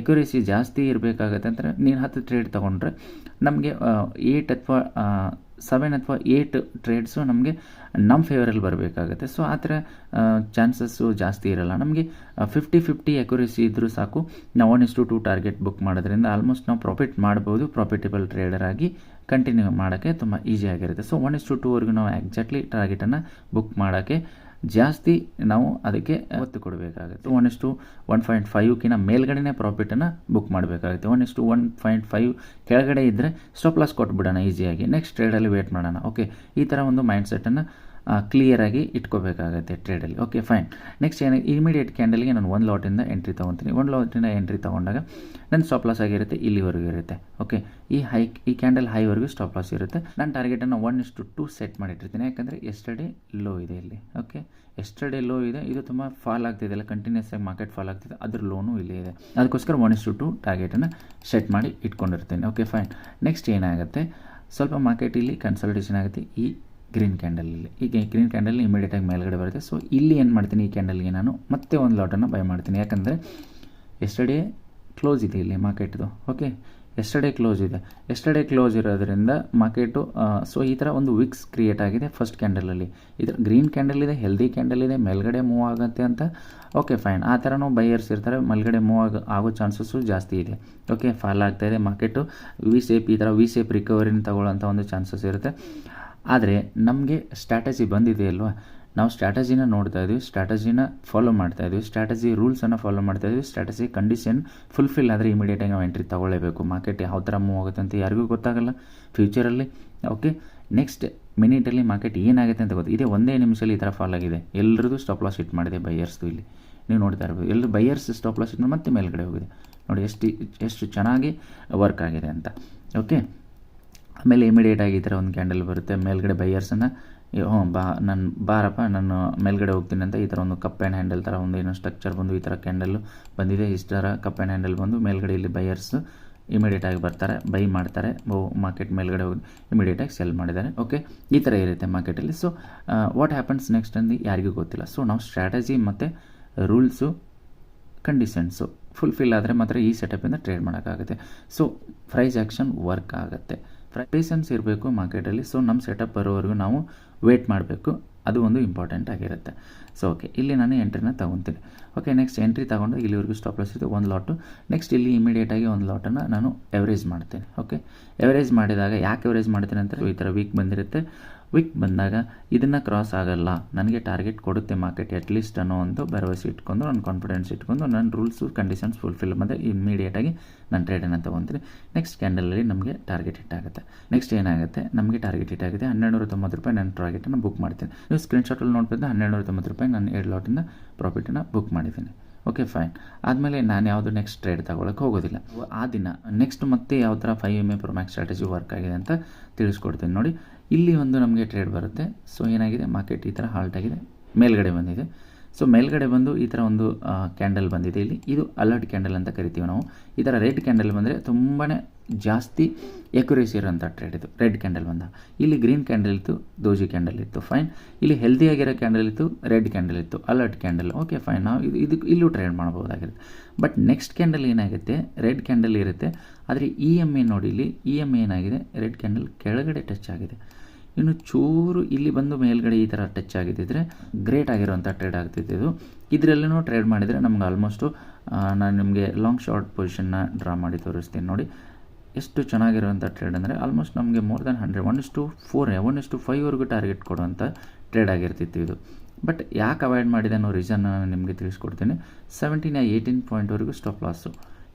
A: ಎಕ್ಯುರೇಸಿ ಜಾಸ್ತಿ ಇರಬೇಕಾಗತ್ತೆ ಅಂದರೆ ನೀನು ಹತ್ತು ಟ್ರೇಡ್ ತೊಗೊಂಡ್ರೆ ನಮಗೆ ಏಯ್ಟ್ ಅಥವಾ ಸೆವೆನ್ ಅಥವಾ ಏಯ್ಟ್ ಟ್ರೇಡ್ಸು ನಮಗೆ ನಮ್ಮ ಫೇವರಲ್ಲಿ ಬರಬೇಕಾಗುತ್ತೆ. ಸೊ ಆ ಥರ ಚಾನ್ಸಸ್ಸು ಜಾಸ್ತಿ ಇರಲ್ಲ. ನಮಗೆ ಫಿಫ್ಟಿ ಫಿಫ್ಟಿ ಎಕ್ಯುರೇಸಿ ಇದ್ದರೂ ಸಾಕು. ನಾವು one is two target book ಮಾಡೋದ್ರಿಂದ ಆಲ್ಮೋಸ್ಟ್ ನಾವು ಪ್ರಾಫಿಟ್ ಮಾಡ್ಬೋದು. ಪ್ರಾಫಿಟೇಬಲ್ ಟ್ರೇಡರ್ ಆಗಿ ಕಂಟಿನ್ಯೂ ಮಾಡೋಕ್ಕೆ ತುಂಬ ಈಸಿ ಆಗಿರುತ್ತೆ. ಸೊ ಒನ್ ಇಸ್ ಟು ಟೂವರೆಗೂ ನಾವು ಎಕ್ಸಾಕ್ಟ್ಲಿ ಟಾರ್ಗೆಟನ್ನು ಬುಕ್ ಮಾಡೋಕ್ಕೆ ಜಾಸ್ತಿ ನಾವು ಅದಕ್ಕೆ ಒತ್ತು ಕೊಡಬೇಕಾಗುತ್ತೆ. One is to one point ಫೈವ್ಕಿನ ಮೇಲ್ಗಡೆನೇ ಪ್ರಾಫಿಟನ್ನು ಬುಕ್ ಮಾಡಬೇಕಾಗುತ್ತೆ. One is to one point five ಕೆಳಗಡೆ ಇದ್ದರೆ ಸ್ಟಾಪ್ ಲಾಸ್ ಕೊಟ್ಬಿಡೋಣ ಈಸಿಯಾಗಿ ನೆಕ್ಸ್ಟ್ ಟ್ರೇಡಲ್ಲಿ ವೇಟ್ ಮಾಡೋಣ. ಓಕೆ ಈ ಥರ ಒಂದು ಮೈಂಡ್ ಸೆಟ್ಟನ್ನು ಕ್ಲಿಯರಾಗಿ ಇಟ್ಕೋಬೇಕಾಗತ್ತೆ ಟ್ರೇಡಲ್ಲಿ ಓಕೆ ಫೈನ್ ನೆಕ್ಸ್ಟ್ ಏನು ಇಮಿಡಿಯೇಟ್ ಕ್ಯಾಂಡಲ್ಗೆ ನಾನು ಒಂದು ಲಾಟಿಂದ ಎಂಟ್ರಿ ತೊಗೊತೀನಿ. ಒಂದು ಲಾಟಿಂದ ಎಂಟ್ರಿ ತೊಗೊಂಡಾಗ ನನ್ನ ಸ್ಟಾಪ್ ಲಾಸ್ ಆಗಿರುತ್ತೆ, ಇಲ್ಲಿವರೆಗೂ ಇರುತ್ತೆ. ಓಕೆ ಈ ಹೈ ಈ ಕ್ಯಾಂಡಲ್ ಹೈವರೆಗೂ ಸ್ಟಾಪ್ ಲಾಸ್ ಇರುತ್ತೆ. ನಾನು ಟಾರ್ಗೆಟನ್ನು ಒನ್ ಇಷ್ಟು ಟು ಸೆಟ್ ಮಾಡಿಟ್ಟಿರ್ತೀನಿ. ಯಾಕಂದರೆ ಎಸ್ಟರ್ಡೇ ಲೋ ಇದೆ ಇಲ್ಲಿ. ಓಕೆ ಎಸ್ಟರ್ಡೇ ಲೋ ಇದೆ. ಇದು ತುಂಬ ಫಾಲ್ ಆಗ್ತಿದೆ ಅಲ್ಲ ಕಂಟಿನ್ಯೂಸ್ ಆಗಿ ಮಾರ್ಕೆಟ್ ಫಾಲ್ ಆಗ್ತಿದೆ. ಅದ್ರ ಲೋನು ಇಲ್ಲೇ ಇದೆ. ಅದಕ್ಕೋಸ್ಕರ ಒನ್ ಇಷ್ಟು ಟು ಟಾರ್ಗೆಟನ್ನು ಸೆಟ್ ಮಾಡಿ ಇಟ್ಕೊಂಡಿರ್ತೀನಿ. ಓಕೆ ಫೈನ್ ನೆಕ್ಸ್ಟ್ ಏನಾಗುತ್ತೆ? ಸ್ವಲ್ಪ ಮಾರ್ಕೆಟ್ ಇಲ್ಲಿ ಕನ್ಸಲ್ಟೇಷನ್ ಆಗುತ್ತೆ. ಈ ಗ್ರೀನ್ ಕ್ಯಾಂಡಲಲ್ಲಿ ಈಗ ಗ್ರೀನ್ ಕ್ಯಾಂಡಲ್ ಇಮಿಡಿಯೇಟಾಗಿ ಮೇಲ್ಗಡೆ ಬರುತ್ತೆ. ಸೊ ಇಲ್ಲಿ ಏನು ಮಾಡ್ತೀನಿ? ಈ ಕ್ಯಾಂಡಲ್ಗೆ ನಾನು ಮತ್ತೆ ಒಂದು ಲಾಟನ್ನು ಬೈ ಮಾಡ್ತೀನಿ. ಯಾಕಂದರೆ ಎಸ್ಟರ್ಡೇ ಕ್ಲೋಸ್ ಇದೆ ಇಲ್ಲಿ ಮಾರ್ಕೆಟ್ದು ಓಕೆ ಎಸ್ಟರ್ಡೇ ಕ್ಲೋಸ್ ಇದೆ. ಎಸ್ಟರ್ಡೇ ಕ್ಲೋಸ್ ಇರೋದ್ರಿಂದ ಮಾರ್ಕೆಟು ಸೊ ಈ ಥರ ಒಂದು ವಿಕ್ಸ್ ಕ್ರಿಯೇಟ್ ಆಗಿದೆ ಫಸ್ಟ್ ಕ್ಯಾಂಡಲಲ್ಲಿ ಇದು ಗ್ರೀನ್ ಕ್ಯಾಂಡಲ್ ಇದೆ ಹೆಲ್ದಿ ಕ್ಯಾಂಡಲ್ ಇದೆ, ಮೇಲ್ಗಡೆ ಮೂವ್ ಆಗುತ್ತೆ ಅಂತ. ಓಕೆ ಫೈನ್ ಆ ಥರನೂ ಬೈಯರ್ಸ್ ಇರ್ತಾರೆ. ಮೇಲ್ಗಡೆ ಮೂವ್ ಆಗ ಆಗೋ ಚಾನ್ಸಸ್ಸು ಜಾಸ್ತಿ ಇದೆ. ಓಕೆ ಫಾಲ್ ಆಗ್ತಾಯಿದೆ ಮಾರ್ಕೆಟು ವಿ ಸೇಪ್ ಈ ಥರ ವಿ ಸೇಪ್ ರಿಕವರಿನ ತಗೊಳ್ಳೋಂಥ ಒಂದು ಚಾನ್ಸಸ್ ಇರುತ್ತೆ. ಆದರೆ ನಮಗೆ ಸ್ಟ್ರಾಟಜಿ ಬಂದಿದೆ ಅಲ್ವಾ? ನಾವು ಸ್ಟ್ರಾಟಜಿನ ನೋಡ್ತಾ ಇದ್ದೀವಿ ಸ್ಟ್ರಾಟಜಿನ ಫಾಲೋ ಮಾಡ್ತಾ ಇದ್ದೀವಿ ಸ್ಟ್ರಾಟಜಿ ರೂಲ್ಸನ್ನು ಫಾಲೋ ಮಾಡ್ತಾ ಇದ್ದೀವಿ ಸ್ಟ್ರಾಟಜಿ ಕಂಡೀಷನ್ ಫುಲ್ಫಿಲ್ ಆದರೆ ಇಮಿಡಿಯೇಟಾಗಿ ನಾವು ಎಂಟ್ರಿ ತೊಗೊಳ್ಳೇಬೇಕು. ಮಾರ್ಕೆಟ್ ಯಾವ ಥರ ಮೂವ್ ಆಗುತ್ತೆ ಅಂತ ಯಾರಿಗೂ ಗೊತ್ತಾಗಲ್ಲ. ಫ್ಯೂಚರಲ್ಲಿ ಓಕೆ ನೆಕ್ಸ್ಟ್ ಮಿನಿಟಲ್ಲಿ ಮಾರ್ಕೆಟ್ ಏನಾಗುತ್ತೆ ಅಂತ ಗೊತ್ತು ಇದೇ ಒಂದೇ ನಿಮಿಷದಲ್ಲಿ ಈ ಥರ ಫಾಲ್ ಆಗಿದೆ. ಎಲ್ಲರದು ಸ್ಟಾಪ್ ಲಾಸ್ ಇಟ್ ಮಾಡಿದೆ ಬೈಯರ್ಸ್ದು ಇಲ್ಲಿ. ನೀವು ನೋಡ್ತಾ ಇರ್ಬೋದು. ಎಲ್ಲರೂ ಬೈಯರ್ಸ್ ಸ್ಟಾಪ್ ಲಾಸ್ ಇಟ್ ಮತ್ತೆ ಮೇಲ್ಗಡೆ ಹೋಗಿದೆ. ನೋಡಿ ಎಷ್ಟು ಎಷ್ಟು ಚೆನ್ನಾಗಿ ವರ್ಕ್ ಆಗಿದೆ ಅಂತ. ಓಕೆ ಆಮೇಲೆ ಇಮಿಡಿಯೇಟಾಗಿ ಈ ಥರ ಒಂದು ಕ್ಯಾಂಡಲ್ ಬರುತ್ತೆ. ಮೇಲ್ಗಡೆ ಬೈಯರ್ಸನ್ನು ಹ್ಞೂ, ಬಾ, ನಾನು, ಬಾರಪ್ಪ, ನಾನು ಮೇಲ್ಗಡೆ ಹೋಗ್ತೀನಿ ಅಂತ ಈ ಥರ ಒಂದು ಕಪ್ ಆ್ಯಂಡ್ ಹ್ಯಾಂಡಲ್ ಥರ ಒಂದು ಏನೋ ಸ್ಟ್ರಕ್ಚರ್ ಬಂದು ಈ ಥರ ಕ್ಯಾಂಡಲ್ಲು ಬಂದಿದೆ. ಇಷ್ಟು ಕಪ್ ಆ್ಯಂಡ್ ಹ್ಯಾಂಡಲ್ ಬಂದು ಮೇಲ್ಗಡೆ ಇಲ್ಲಿ ಬೈಯರ್ಸು ಇಮಿಡಿಯೇಟಾಗಿ ಬರ್ತಾರೆ ಬೈ ಮಾಡ್ತಾರೆ. ಮಾರ್ಕೆಟ್ ಮೇಲ್ಗಡೆ ಹೋಗಿ ಇಮಿಡಿಯೇಟಾಗಿ ಸೆಲ್ ಮಾಡಿದ್ದಾರೆ. ಓಕೆ ಈ ಥರ ಇರುತ್ತೆ ಮಾರ್ಕೆಟಲ್ಲಿ ಸೊ ವಾಟ್ ಹ್ಯಾಪನ್ಸ್ ನೆಕ್ಸ್ಟ್ ಅಂದು ಯಾರಿಗೂ ಗೊತ್ತಿಲ್ಲ. ಸೊ ನಾವು ಸ್ಟ್ರಾಟಜಿ ಮತ್ತು ರೂಲ್ಸು ಕಂಡೀಷನ್ಸು ಫುಲ್ಫಿಲ್ ಆದರೆ ಮಾತ್ರ ಈ ಸೆಟಪಿಂದ ಟ್ರೇಡ್ ಮಾಡೋಕ್ಕಾಗುತ್ತೆ. ಸೊ ಪ್ರೈಸ್ ಆ್ಯಕ್ಷನ್ ವರ್ಕ್ ಆಗುತ್ತೆ. ಪೇಷನ್ಸ್ ಇರಬೇಕು ಮಾರ್ಕೆಟಲ್ಲಿ ಸೊ ನಮ್ಮ ಸೆಟಪ್ ಬರೋವರೆಗೂ ನಾವು ವೇಟ್ ಮಾಡಬೇಕು. ಅದು ಒಂದು ಇಂಪಾರ್ಟೆಂಟ್ ಆಗಿರುತ್ತೆ. ಸೊ ಓಕೆ ಇಲ್ಲಿ ನಾನು ಎಂಟ್ರಿನ ತೊಗೊತೀನಿ. ಓಕೆ ನೆಕ್ಸ್ಟ್ ಎಂಟ್ರಿ ತೊಗೊಂಡು ಇಲ್ಲಿವರೆಗೂ ಸ್ಟಾಪ್ ಲಾಸ್ ಇದೆ ಒಂದು ಲಾಟು ನೆಕ್ಸ್ಟ್ ಇಲ್ಲಿ ಇಮಿಡಿಯೇಟಾಗಿ ಒಂದು ಲಾಟನ್ನು ನಾನು ಎವರೇಜ್ ಮಾಡ್ತೀನಿ. ಓಕೆ ಎವರೇಜ್ ಮಾಡಿದಾಗ ಯಾಕೆ ಎವರೇಜ್ ಮಾಡ್ತೀನಿ ಅಂತ ಈ ಥರ ವೀಕ್ ಬಂದಿರುತ್ತೆ. ವೀಕ್ ಬಂದಾಗ ಇದನ್ನು ಕ್ರಾಸ್ ಆಗಲ್ಲ. ನನಗೆ ಟಾರ್ಗೆಟ್ ಕೊಡುತ್ತೆ ಮಾರ್ಕೆಟ್ ಅಟ್ಲೀಸ್ಟ್ ಅನ್ನೋ ಒಂದು ಭರವಸೆ ಇಟ್ಕೊಂಡು, ನನ್ನ ಕಾನ್ಫಿಡೆನ್ಸ್ ಇಟ್ಕೊಂಡು, ನನ್ನ ರೂಲ್ಸು ಕಂಡೀಷನ್ಸ್ ಫುಲ್ಫಿಲ್ ಮತ್ತು ಇಮ್ಮಿಡಿಯೇಟಾಗಿ ನಾನು ಟ್ರೇಡನ್ನು ತೊಗೊತೀನಿ. ನೆಕ್ಸ್ಟ್ ಕ್ಯಾಂಡಲಲ್ಲಿ ನಮಗೆ ಟಾರ್ಗೆಟ್ ಹಿಟ್ ಆಗುತ್ತೆ. ನೆಕ್ಸ್ಟ್ ಏನಾಗುತ್ತೆ? ನಮಗೆ ಟಾರ್ಗೆಟ್ ಹಿಟ್ ಆಗುತ್ತೆ ಹನ್ನೆರಡು ತೊಂಬತ್ತು ರೂಪಾಯಿ ನಾನು ಟಾರ್ಗೆಟನ್ನು ಬುಕ್ ಮಾಡ್ತೀನಿ. ನೀವು ಸ್ಕ್ರೀನ್ಶಾಟಲ್ಲಿ ನೋಡ್ಬೋದು ಹನ್ನೆರಡು ತೊಂಬತ್ತು ರೂಪಾಯಿ ನಾನು ಎರಡು ಲಾಟಿಂದ ಪ್ರಾಫಿಟನ್ನು ಬುಕ್ ಮಾಡಿದ್ದೀನಿ. ಓಕೆ ಫೈನ್ ಆದಮೇಲೆ ನಾನು ಯಾವುದು ನೆಕ್ಸ್ಟ್ ಟ್ರೇಡ್ ತಗೊಳಕ್ಕೆ ಹೋಗೋದಿಲ್ಲ. ಆ ದಿನ ನೆಕ್ಸ್ಟ್ ಮತ್ತೆ ಯಾವ ಥರ five M A pro max strategy work ಆಗಿದೆ ಅಂತ ತಿಳಿಸ್ಕೊಡ್ತೀನಿ ನೋಡಿ. ಇಲ್ಲಿ ಒಂದು ನಮಗೆ ಟ್ರೇಡ್ ಬರುತ್ತೆ. ಸೊ ಏನಾಗಿದೆ? ಮಾರ್ಕೆಟ್ ಈ ಥರ ಹಾಲ್ಟ್ ಆಗಿದೆ. ಮೇಲ್ಗಡೆ ಬಂದಿದೆ. ಸೊ ಮೇಲ್ಗಡೆ ಬಂದು ಈ ಥರ ಒಂದು ಕ್ಯಾಂಡಲ್ ಬಂದಿದೆ ಇಲ್ಲಿ. ಇದು ಅಲರ್ಟ್ ಕ್ಯಾಂಡಲ್ ಅಂತ ಕರಿತೀವಿ ನಾವು. ಈ ಥರ ರೆಡ್ ಕ್ಯಾಂಡಲ್ ಬಂದರೆ ತುಂಬಾ ಜಾಸ್ತಿ ಎಕ್ಯುರೇಸಿ ಇರೋಂಥ ಟ್ರೇಡ್ ಇದು. ರೆಡ್ ಕ್ಯಾಂಡಲ್ ಬಂದ. ಇಲ್ಲಿ ಗ್ರೀನ್ ಕ್ಯಾಂಡಲ್ ಇತ್ತು ದೋಜಿ ಕ್ಯಾಂಡಲ್ ಇತ್ತು. ಫೈನ್ ಇಲ್ಲಿ ಹೆಲ್ದಿಯಾಗಿರೋ ಕ್ಯಾಂಡಲ್ ಇತ್ತು ರೆಡ್ ಕ್ಯಾಂಡಲ್ ಇತ್ತು. ಅಲರ್ಟ್ ಕ್ಯಾಂಡಲ್ ಓಕೆ ಫೈನ್ ನಾವು ಇದು ಇದಕ್ಕೆ ಇಲ್ಲೂ ಟ್ರೇಡ್ ಮಾಡ್ಬೋದಾಗಿರುತ್ತೆ ಬಟ್ ನೆಕ್ಸ್ಟ್ ಕ್ಯಾಂಡಲ್ ಏನಾಗುತ್ತೆ? ರೆಡ್ ಕ್ಯಾಂಡಲ್ ಇರುತ್ತೆ. ಆದರೆ ಇ ಎಂ ಎ ನೋಡಿ ಇಲ್ಲಿ. ಇ ಎಂ ಎ ಏನಾಗಿದೆ? ರೆಡ್ ಕ್ಯಾಂಡಲ್ ಕೆಳಗಡೆ ಟಚ್ ಆಗಿದೆ. ಇನ್ನು ಚೂರು ಇಲ್ಲಿ ಬಂದು ಮೇಲ್ಗಡೆ ಈ ಥರ ಟಚ್ ಆಗಿದ್ದಿದ್ರೆ ಗ್ರೇಟ್ ಆಗಿರುವಂಥ ಟ್ರೇಡ್ ಆಗ್ತಿದ್ದು ಇದರಲ್ಲೂ ಟ್ರೇಡ್ ಮಾಡಿದರೆ ನಮ್ಗೆ ಆಲ್ಮೋಸ್ಟು ನಾನು ನಿಮಗೆ ಲಾಂಗ್ ಶಾರ್ಟ್ ಪೊಸಿಷನ್ನ ಡ್ರಾ ಮಾಡಿ ತೋರಿಸ್ತೀನಿ ನೋಡಿ. ಎಷ್ಟು ಚೆನ್ನಾಗಿರುವಂಥ ಟ್ರೇಡ್ ಅಂದರೆ ಆಲ್ಮೋಸ್ಟ್ ನಮಗೆ more than hundred one is to four one is to ಫೈವ್ವರೆಗೂ target ಕೊಡುವಂಥ ಟ್ರೇಡ್ ಆಗಿರ್ತಿತ್ತು ಇದು. ಬಟ್ ಯಾಕೆ ಅವಾಯ್ಡ್ ಮಾಡಿದೆ ಅನ್ನೋ ರೀಸನ್ ನಾನು ನಿಮಗೆ ತಿಳಿಸ್ಕೊಡ್ತೀನಿ. ಸೆವೆಂಟೀನ್ ಏಯ್ಟೀನ್ ಪಾಯಿಂಟ್ವರೆಗೂ ಸ್ಟಾಪ್ ಲಾಸು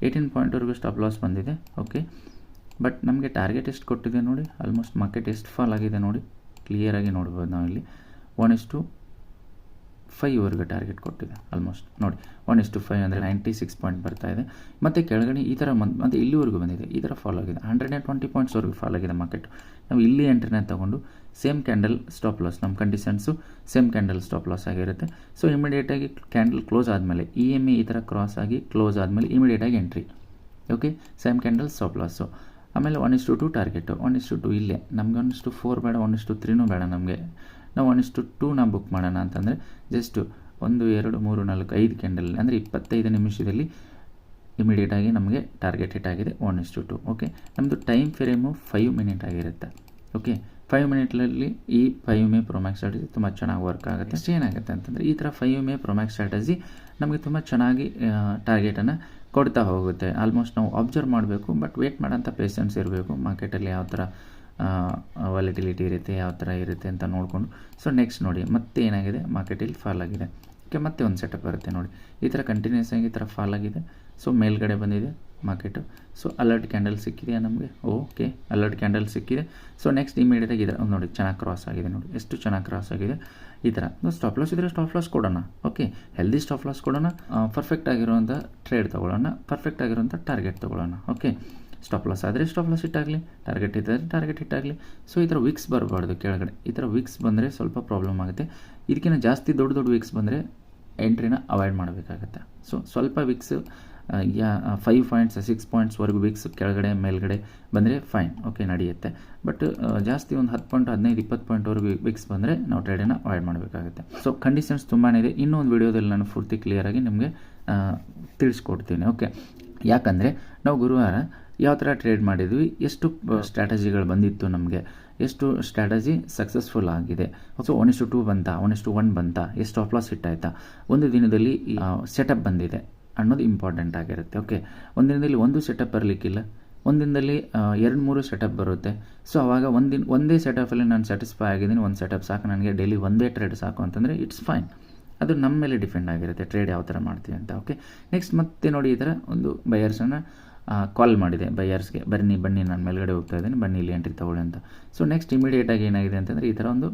A: ಏಯ್ಟೀನ್ ಪಾಯಿಂಟ್ವರೆಗೂ ಸ್ಟಾಪ್ ಲಾಸ್ ಬಂದಿದೆ. ಓಕೆ ಬಟ್ ನಮಗೆ ಟಾರ್ಗೆಟ್ ಎಷ್ಟು ಕೊಟ್ಟಿದೆ ನೋಡಿ ಆಲ್ಮೋಸ್ಟ್ ಮಾರ್ಕೆಟ್ ಎಷ್ಟು ಫಾಲ್ ಆಗಿದೆ ನೋಡಿ ಕ್ಲಿಯರಾಗಿ ನೋಡ್ಬೋದು ನಾವು ಇಲ್ಲಿ. ಒನ್ ಇಷ್ಟು ಫೈವ್ವರೆಗೆ ಟಾರ್ಗೆಟ್ ಕೊಟ್ಟಿದೆ ಆಲ್ಮೋಸ್ಟ್ ನೋಡಿ ಒನ್ ಇಷ್ಟು ಫೈವ್ ಅಂದರೆ ನೈಂಟಿ ಸಿಕ್ಸ್ ಪಾಯಿಂಟ್ ಬರ್ತಾ ಇದೆ. ಮತ್ತು ಕೆಳಗಡೆ ಈ ಥರ ಮಂತ್ ಮತ್ತು ಇಲ್ಲಿವರೆಗೂ ಬಂದಿದೆ, ಈ ಥರ ಫಾಲೋ ಆಗಿದೆ. ಹಂಡ್ರೆಡ್ ಆ್ಯಂಡ್ ಟ್ವೆಂಟಿ ಪಾಯಿಂಟ್ಸ್ವರೆಗೂ ಫಾಲ್ ಆಗಿದೆ ಮಾರ್ಕೆಟ್ ನಾವು ಇಲ್ಲಿ ಎಂಟ್ರಿನೇ ತೊಗೊಂಡು ಸೇಮ್ ಕ್ಯಾಂಡಲ್ ಸ್ಟಾಪ್ ಲಾಸ್ ನಮ್ಮ conditions same candle stop loss ಆಗಿರುತ್ತೆ. ಸೊ ಇಮಿಡಿಯೇಟಾಗಿ ಕ್ಯಾಂಡಲ್ ಕ್ಲೋಸ್ ಆದಮೇಲೆ ಇ ಎಂ ಈ ಥರ ಕ್ರಾಸ್ ಆಗಿ ಕ್ಲೋಸ್ ಆದಮೇಲೆ ಇಮಿಡಿಯೇಟಾಗಿ entry okay same candle stop loss ಆಮೇಲೆ one is to two target one is to two ಇಲ್ಲೇ. ನಮಗೆ ಒನ್ ಇಸ್ಟು ಫೋರ್ ಬೇಡ ಒನ್ ಇಸ್ಟು ತ್ರೀನೂ ಬೇಡ ನಮಗೆ. ನಾವು ಒನ್ ಇಸ್ಟು ಟೂನ ಬುಕ್ ಮಾಡೋಣ ಅಂತಂದರೆ ಜಸ್ಟು ಒಂದು ಎರಡು ಮೂರು ನಾಲ್ಕು ಐದು ಕ್ಯಾಂಡಲ್ ಅಂದರೆ ಇಪ್ಪತ್ತೈದು ನಿಮಿಷದಲ್ಲಿ ಇಮಿಡಿಯೇಟಾಗಿ ನಮಗೆ ಟಾರ್ಗೆಟ್ ಹಿಟ್ ಆಗಿದೆ one is to two okay ನಮ್ಮದು ಟೈಮ್ ಫ್ರೇಮು ಫೈವ್ ಮಿನಿಟ್ ಆಗಿರುತ್ತೆ ಓಕೆ ಫೈವ್ ಮಿನಿಟ್ಲಲ್ಲಿ ಈ ಫೈವ್ ಮೇ ಪ್ರೊಮ್ಯಾಕ್ಸ್ ಸ್ಟ್ರಾಟಜಿ ತುಂಬ ಚೆನ್ನಾಗಿ ವರ್ಕ್ ಆಗುತ್ತೆ. ಅಷ್ಟು ಏನಾಗುತ್ತೆ ಅಂತಂದರೆ ಈ ಥರ ಫೈವ್ ಮೇ ಪ್ರೊಮ್ಯಾಕ್ಸ್ ಸ್ಟ್ರಾಟಜಿ ನಮಗೆ ತುಂಬ ಚೆನ್ನಾಗಿ ಟಾರ್ಗೆಟನ್ನು ಕೊಡ್ತಾ ಹೋಗುತ್ತೆ. ಆಲ್ಮೋಸ್ಟ್ ನಾವು ಅಬ್ಸರ್ವ್ ಮಾಡಬೇಕು ಬಟ್ ವೇಟ್ ಮಾಡೋಂಥ ಪೇಷನ್ಸ್ ಇರಬೇಕು. ಮಾರ್ಕೆಟಲ್ಲಿ ಯಾವ ಥರ ವಾಲಿಟಿಲಿಟಿ ಇರುತ್ತೆ ಯಾವ ಥರ ಇರುತ್ತೆ ಅಂತ ನೋಡಿಕೊಂಡು. ಸೊ ನೆಕ್ಸ್ಟ್ ನೋಡಿ, ಮತ್ತೆ ಏನಾಗಿದೆ? ಮಾರ್ಕೆಟಲ್ಲಿ ಫಾಲ್ ಆಗಿದೆ. ಓಕೆ ಮತ್ತೆ ಒಂದು ಸೆಟಪ್ ಬರುತ್ತೆ ನೋಡಿ. ಈ ಥರ ಕಂಟಿನ್ಯೂಸ್ ಆಗಿ ಈ ಥರ ಫಾಲ್ ಆಗಿದೆ. ಸೊ ಮೇಲ್ಗಡೆ ಬಂದಿದೆ ಮಾರ್ಕೆಟು ಸೊ ಅಲರ್ಟ್ ಕ್ಯಾಂಡಲ್ ಸಿಕ್ಕಿದೆಯಾ ನಮಗೆ? ಓಕೆ ಅಲರ್ಟ್ ಕ್ಯಾಂಡಲ್ ಸಿಕ್ಕಿದೆ. ಸೊ ನೆಕ್ಸ್ಟ್ ಇಮಿಡಿಯೇಟಾಗಿ ಇದೆ ನೋಡಿ, ಚೆನ್ನಾಗಿ ಕ್ರಾಸ್ ಆಗಿದೆ ನೋಡಿ. ಎಷ್ಟು ಚೆನ್ನಾಗಿ ಕ್ರಾಸ್ ಆಗಿದೆ? ಈ ಥರ. ಸ್ಟಾಪ್ ಲಾಸ್ ಇದ್ದರೆ ಸ್ಟಾಪ್ ಲಾಸ್ ಕೊಡೋಣ. ಓಕೆ ಹೆಲ್ದಿ ಸ್ಟಾಪ್ ಲಾಸ್ ಕೊಡೋಣ. ಪರ್ಫೆಕ್ಟ್ ಆಗಿರುವಂಥ ಟ್ರೇಡ್ ತೊಗೊಳ್ಳೋಣ. ಪರ್ಫೆಕ್ಟ್ ಆಗಿರುವಂಥ ಟಾರ್ಗೆಟ್ ತೊಗೊಳ್ಳೋಣ. ಓಕೆ ಸ್ಟಾಪ್ ಲಾಸ್ ಆದರೆ ಸ್ಟಾಪ್ ಲಾಸ್ ಇಟ್ಟಾಗಲಿ ಟಾರ್ಗೆಟ್ ಇದ್ದರೆ ಟಾರ್ಗೆಟ್ ಇಟ್ಟಾಗಲಿ ಸೊ ಈ ಥರ ವಿಕ್ಸ್ ಬರಬಾರ್ದು ಕೆಳಗಡೆ. ಈ ಥರ ವಿಕ್ಸ್ ಬಂದರೆ ಸ್ವಲ್ಪ ಪ್ರಾಬ್ಲಮ್ ಆಗುತ್ತೆ. ಇದಕ್ಕಿಂತ ಜಾಸ್ತಿ ದೊಡ್ಡ ದೊಡ್ಡ ವಿಕ್ಸ್ ಬಂದರೆ ಎಂಟ್ರಿನ ಅವಾಯ್ಡ್ ಮಾಡಬೇಕಾಗತ್ತೆ. ಸೊ ಸ್ವಲ್ಪ ವಿಕ್ಸ್ ಯಾ ಫೈವ್ ಪಾಯಿಂಟ್ಸ್ ಸಿಕ್ಸ್ ಪಾಯಿಂಟ್ಸ್ವರೆಗೂ ವೀಕ್ಸ್ ಕೆಳಗಡೆ, ಮೇಲ್ಗಡೆ ಬಂದರೆ ಫೈನ್ ಓಕೆ ನಡೆಯುತ್ತೆ. ಬಟ್ ಜಾಸ್ತಿ ಒಂದು ಹತ್ತು ಪಾಯಿಂಟ್ ಹದಿನೈದು, ಇಪ್ಪತ್ತು ಪಾಯಿಂಟ್ವರೆಗೂ ವಿಕ್ಸ್ ಬಂದರೆ ನಾವು ಟ್ರೇಡನ್ನು ಅವಾಯ್ಡ್ ಮಾಡಬೇಕಾಗುತ್ತೆ. ಸೊ ಕಂಡೀಷನ್ಸ್ ತುಂಬಾ ಇದೆ. ಇನ್ನೊಂದು ವಿಡಿಯೋದಲ್ಲಿ ನಾನು ಪೂರ್ತಿ ಕ್ಲಿಯರಾಗಿ ನಿಮಗೆ ತಿಳಿಸ್ಕೊಡ್ತೀನಿ ಓಕೆ ಯಾಕಂದರೆ ನಾವು ಗುರುವಾರ ಯಾವ ಥರ ಟ್ರೇಡ್ ಮಾಡಿದ್ವಿ, ಎಷ್ಟು ಸ್ಟ್ರಾಟಜಿಗಳು ಬಂದಿತ್ತು ನಮಗೆ, ಎಷ್ಟು ಸ್ಟ್ರಾಟಜಿ ಸಕ್ಸಸ್ಫುಲ್ ಆಗಿದೆ. So one is to two ಬಂತಾ ಒನ್ ಇಷ್ಟು ಒನ್ ಬಂತಾ, ಎಷ್ಟು ಸ್ಟಾಪ್ ಲಾಸ್ ಆಯಿತಾ. ಒಂದು ದಿನದಲ್ಲಿ ಸೆಟಪ್ ಬಂದಿದೆ. ಅನ್ನೋದು ಇಂಪಾರ್ಟೆಂಟ್ ಆಗಿರುತ್ತೆ. ಓಕೆ ಒಂದಿನದಲ್ಲಿ ಒಂದು ಸೆಟಪ್ ಬರಲಿಕ್ಕಿಲ್ಲ. ಒಂದಿನದಲ್ಲಿ ದಿನದಲ್ಲಿ ಎರಡು ಮೂರು ಸೆಟಪ್ ಬರುತ್ತೆ. ಸೊ ಅವಾಗ ಒಂದಿನ, ಒಂದೇ ಸೆಟಪಲ್ಲಿ ನಾನು ಸ್ಯಾಟಿಸ್ಫೈ ಆಗಿದ್ದೀನಿ, ಒಂದು ಸೆಟಪ್ ಸಾಕು. ನನಗೆ ಡೈಲಿ ಒಂದೇ ಟ್ರೇಡ್ ಸಾಕು ಅಂತಂದರೆ ಇಟ್ಸ್ ಫೈನ್ ಅದು ನಮ್ಮ ಮೇಲೆ ಡಿಪೆಂಡ್ ಆಗಿರುತ್ತೆ ಟ್ರೇಡ್ ಯಾವ ಥರ ಮಾಡ್ತೀವಿ ಅಂತ. ಓಕೆ ನೆಕ್ಸ್ಟ್ ಮತ್ತೆ ನೋಡಿ ಈ ಥರ ಒಂದು ಬಯರ್ಸನ್ನು ಕಾಲ್ ಮಾಡಿದೆ. ಬೈಯರ್ಸ್ಗೆ ಬನ್ನಿ ಬನ್ನಿ, ನಾನು ಮೇಲ್ಗಡೆ ಹೋಗ್ತಾ ಇದ್ದೀನಿ, ಬನ್ನಿ, ಇಲ್ಲಿ ಎಂಟ್ರಿ ತೊಗೊಳ್ಳಿ ಅಂತ. ಸೊ ನೆಕ್ಸ್ಟ್ ಇಮಿಡಿಯೇಟಾಗಿ ಏನಾಗಿದೆ ಅಂತಂದರೆ ಈ ಥರ ಒಂದು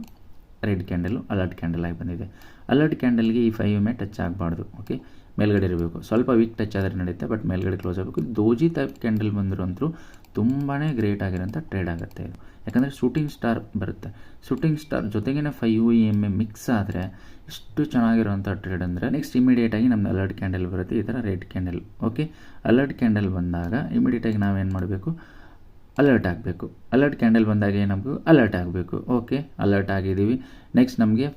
A: ರೆಡ್ ಕ್ಯಾಂಡಲು ಅಲರ್ಟ್ ಕ್ಯಾಂಡಲ್ ಆಗಿ ಬಂದಿದೆ. ಅಲರ್ಟ್ ಕ್ಯಾಂಡಲ್ಗೆ ಈ ಫೈವ್ ಎಂ ಎ ಟಚ್ ಆಗಬಾರ್ದು. ಓಕೆ ಮೇಲ್ಗಡೆ ಇರಬೇಕು. ಸ್ವಲ್ಪ ವೀಕ್ ಟಚ್ ಆದರೆ ನಡೆಯುತ್ತೆ ಬಟ್ ಮೇಲ್ಗಡೆ ಕ್ಲೋಸ್ ಆಗಬೇಕು. ದೋಜಿ ಟೈಪ್ ಕ್ಯಾಂಡಲ್ ಬಂದಿರೋಂಥರು ತುಂಬಾ ಗ್ರೇಟ್ ಆಗಿರೋಂಥ ಟ್ರೇಡ್ ಆಗುತ್ತೆ ಇದು. ಯಾಕಂದರೆ ಶೂಟಿಂಗ್ ಸ್ಟಾರ್ ಬರುತ್ತೆ. ಶೂಟಿಂಗ್ ಸ್ಟಾರ್ ಜೊತೆಗೇ five E M A mix ಆದರೆ ಎಷ್ಟು ಚೆನ್ನಾಗಿರೋಂಥ ಟ್ರೇಡ್ ಅಂದರೆ ನೆಕ್ಸ್ಟ್ ಇಮಿಡಿಯೇಟಾಗಿ ನಮ್ದು ಅಲರ್ಟ್ ಕ್ಯಾಂಡಲ್ ಬರುತ್ತೆ. ಈ ಥರ red candle okay alert candle ಬಂದಾಗ ಇಮಿಡಿಯೇಟಾಗಿ ನಾವೇನು ಮಾಡಬೇಕು? ಅಲರ್ಟ್ ಆಗಬೇಕು. ಅಲರ್ಟ್ ಕ್ಯಾಂಡಲ್ ಬಂದಾಗ ಏನಾಗಬೇಕು ಅಲರ್ಟ್ ಆಗಬೇಕು. ಓಕೆ ಅಲರ್ಟ್ ಆಗಿದ್ದೀವಿ. ನೆಕ್ಸ್ಟ್ ನಮಗೆ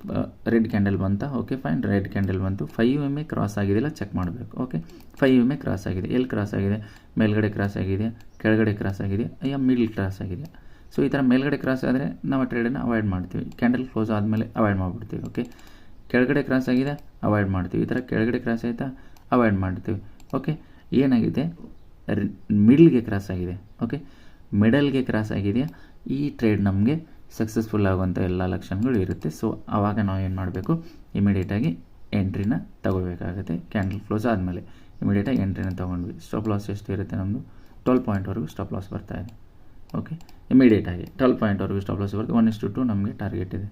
A: ರೆಡ್ ಕ್ಯಾಂಡಲ್ ಬಂತ. ಓಕೆ ಫೈನ್ ರೆಡ್ ಕ್ಯಾಂಡಲ್ ಬಂತು. ಫೈವ್ ಎಂ ಎ ಕ್ರಾಸ್ ಆಗಿದೆಯಲ್ಲ ಚೆಕ್ ಮಾಡಬೇಕು. Okay five M A cross ಆಗಿದೆ. ಎಲ್ಲಿ ಕ್ರಾಸ್ ಆಗಿದೆ. ಮೇಲ್ಗಡೆ ಕ್ರಾಸ್ ಆಗಿದೆ. ಕೆಳಗಡೆ ಕ್ರಾಸ್ ಆಗಿದೆ. ಅಯ್ಯ ಮಿಡ್ಲ್ ಕ್ರಾಸ್ ಆಗಿದೆ. ಸೊ ಈ ಥರ ಮೇಲ್ಗಡೆ ಕ್ರಾಸ್ ಆದರೆ ನಾವು ಟ್ರೇಡನ್ನು ಅವಾಯ್ಡ್ ಮಾಡ್ತೀವಿ. ಕ್ಯಾಂಡಲ್ ಕ್ಲೋಸ್ ಆದಮೇಲೆ ಅವಾಯ್ಡ್ ಮಾಡಿಬಿಡ್ತೀವಿ. ಓಕೆ ಕೆಳಗಡೆ ಕ್ರಾಸ್ ಆಗಿದೆ ಅವಾಯ್ಡ್ ಮಾಡ್ತೀವಿ. ಈ ಥರ ಕೆಳಗಡೆ ಕ್ರಾಸ್ ಆಯಿತಾ ಅವಾಯ್ಡ್ ಮಾಡ್ತೀವಿ. ಓಕೆ ಏನಾಗಿದೆ? ಮಿಡ್ಲ್ಗೆ ಕ್ರಾಸ್ ಆಗಿದೆ. ಓಕೆ ಮಿಡಲ್ಗೆ ಕ್ರಾಸ್ ಆಗಿದೆಯಾ? ಈ ಟ್ರೇಡ್ ನಮಗೆ ಸಕ್ಸಸ್ಫುಲ್ ಆಗುವಂಥ ಎಲ್ಲ ಲಕ್ಷಣಗಳು ಇರುತ್ತೆ. ಸೊ ಆವಾಗ ನಾವು ಏನು ಮಾಡಬೇಕು? ಇಮಿಡಿಯೇಟಾಗಿ ಎಂಟ್ರಿನ ತಗೋಬೇಕಾಗುತ್ತೆ. ಕ್ಯಾಂಡಲ್ ಕ್ಲೋಸ್ ಆದಮೇಲೆ ಇಮಿಡಿಯೇಟಾಗಿ ಎಂಟ್ರಿನ ತೊಗೊಂಡ್ವಿ. ಸ್ಟಾಪ್ ಲಾಸ್ ಎಷ್ಟು ಇರುತ್ತೆ ನಮ್ಮದು ಟ್ವೆಲ್ ಪಾಯಿಂಟ್ವರೆಗೂ ಸ್ಟಾಪ್ ಲಾಸ್ ಬರ್ತಾ ಇದೆ. ಓಕೆ ಇಮಿಡಿಯೇಟಾಗಿ ಟ್ವೆಲ್ ಪಾಯಿಂಟ್ವರೆಗೂ ಸ್ಟಾಪ್ ಲಾಸ್ ಬರುತ್ತೆ ಒನ್ ಇಸ್ಟು ಟು ನಮಗೆ ಟಾರ್ಗೆಟ್ ಇದೆ.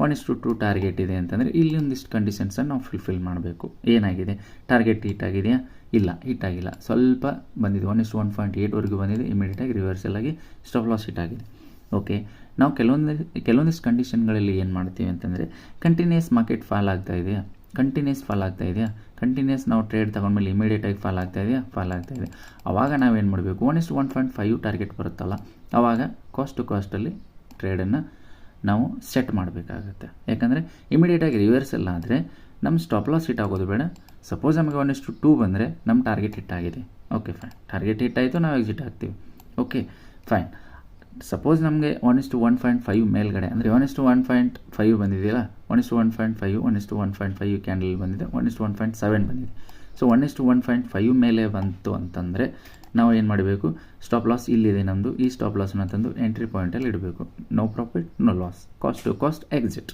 A: One is to two target ಇದೆ ಅಂತಂದರೆ ಇಲ್ಲಿ ಒಂದಿಷ್ಟು ಕಂಡೀಷನ್ಸನ್ನು ನಾವು ಫುಲ್ಫಿಲ್ ಮಾಡಬೇಕು. ಏನಾಗಿದೆ? ಟಾರ್ಗೆಟ್ ಹೀಟ್ ಆಗಿದೆಯಾ? ಇಲ್ಲ ಹಿಟ್ ಆಗಿಲ್ಲ. ಸ್ವಲ್ಪ ಬಂದಿದೆ. ಒನ್ ಇಸ್ ಒನ್ ಪಾಯಿಂಟ್ ಏಯ್ಟ್ವರೆಗೂ ಬಂದಿದೆ. ಇಮಿಡಿಯೇಟಾಗಿ ರಿವರ್ಸಲ್ ಆಗಿ ಸ್ಟಾಪ್ ಲಾಸ್ ಹಿಟ್ ಆಗಿದೆ. ಓಕೆ ನಾವು ಕೆಲವೊಂದು, ಕೆಲವೊಂದಿಷ್ಟು ಕಂಡೀಷನ್ಗಳಲ್ಲಿ ಏನು ಮಾಡ್ತೀವಿ ಅಂತಂದರೆ ಕಂಟಿನ್ಯೂಸ್ ಮಾರ್ಕೆಟ್ ಫಾಲ್ ಆಗ್ತಾ ಇದೆಯಾ? ಕಂಟಿನ್ಯೂಸ್ ಫಾಲ್ ಆಗ್ತಾ ಇದೆಯಾ? ಕಂಟಿನ್ಯೂಸ್ ನಾವು ಟ್ರೇಡ್ ತೊಗೊಂಡ್ಮೇಲೆ ಇಮಿಡಿಯೇಟಾಗಿ ಫಾಲ್ ಆಗ್ತಾ ಇದೆಯಾ? ಫಾಲ್ ಆಗ್ತಾ ಇದೆ. ಆವಾಗ ನಾವೇನು ಮಾಡಬೇಕು? One is one point five target ಬರುತ್ತಲ್ಲ ಆವಾಗ ಕಾಸ್ಟ್ ಟು ಕಾಸ್ಟಲ್ಲಿ ಟ್ರೇಡನ್ನು ನಾವು ಸೆಟ್ ಮಾಡಬೇಕಾಗುತ್ತೆ. ಯಾಕಂದರೆ ಇಮಿಡಿಯೇಟಾಗಿ ರಿವರ್ಸಲ್ ಆದರೆ ನಮ್ಮ ಸ್ಟಾಪ್ ಲಾಸ್ ಹಿಟ್ ಆಗೋದು ಬೇಡ. ಸಪೋಸ್ ನಮಗೆ ಒನ್ ಇಷ್ಟು ಟೂ ಬಂದರೆ ನಮ್ಮ ಟಾರ್ಗೆಟ್ ಹಿಟ್ ಆಗಿದೆ. ಓಕೆ ಫೈನ್ ಟಾರ್ಗೆಟ್ ಹಿಟ್ ಆಯಿತು, ನಾವು ಎಕ್ಸಿಟ್ ಆಗ್ತೀವಿ. ಓಕೆ ಫೈನ್ ಸಪೋಸ್ ನಮಗೆ one is to one point five ಮೇಲ್ಗಡೆ, ಅಂದರೆ one is to one point five ಬಂದಿದೆಯಲ್ಲ? One is to one point five one is to one point five candle ಬಂದಿದೆ one is to one point seven ಬಂದಿದೆ. So one is to one point five ಮೇಲೆ ಬಂತು ಅಂತಂದರೆ ನಾವು ಏನು ಮಾಡಬೇಕು? Stop loss ಇಲ್ಲಿದೆ ನಮ್ಮದು ಈ ಸ್ಟಾಪ್ ಲಾಸ್ನ ತಂದು ಎಂಟ್ರಿ ಪಾಯಿಂಟಲ್ಲಿ ಇಡಬೇಕು. No profit no loss cost to cost exit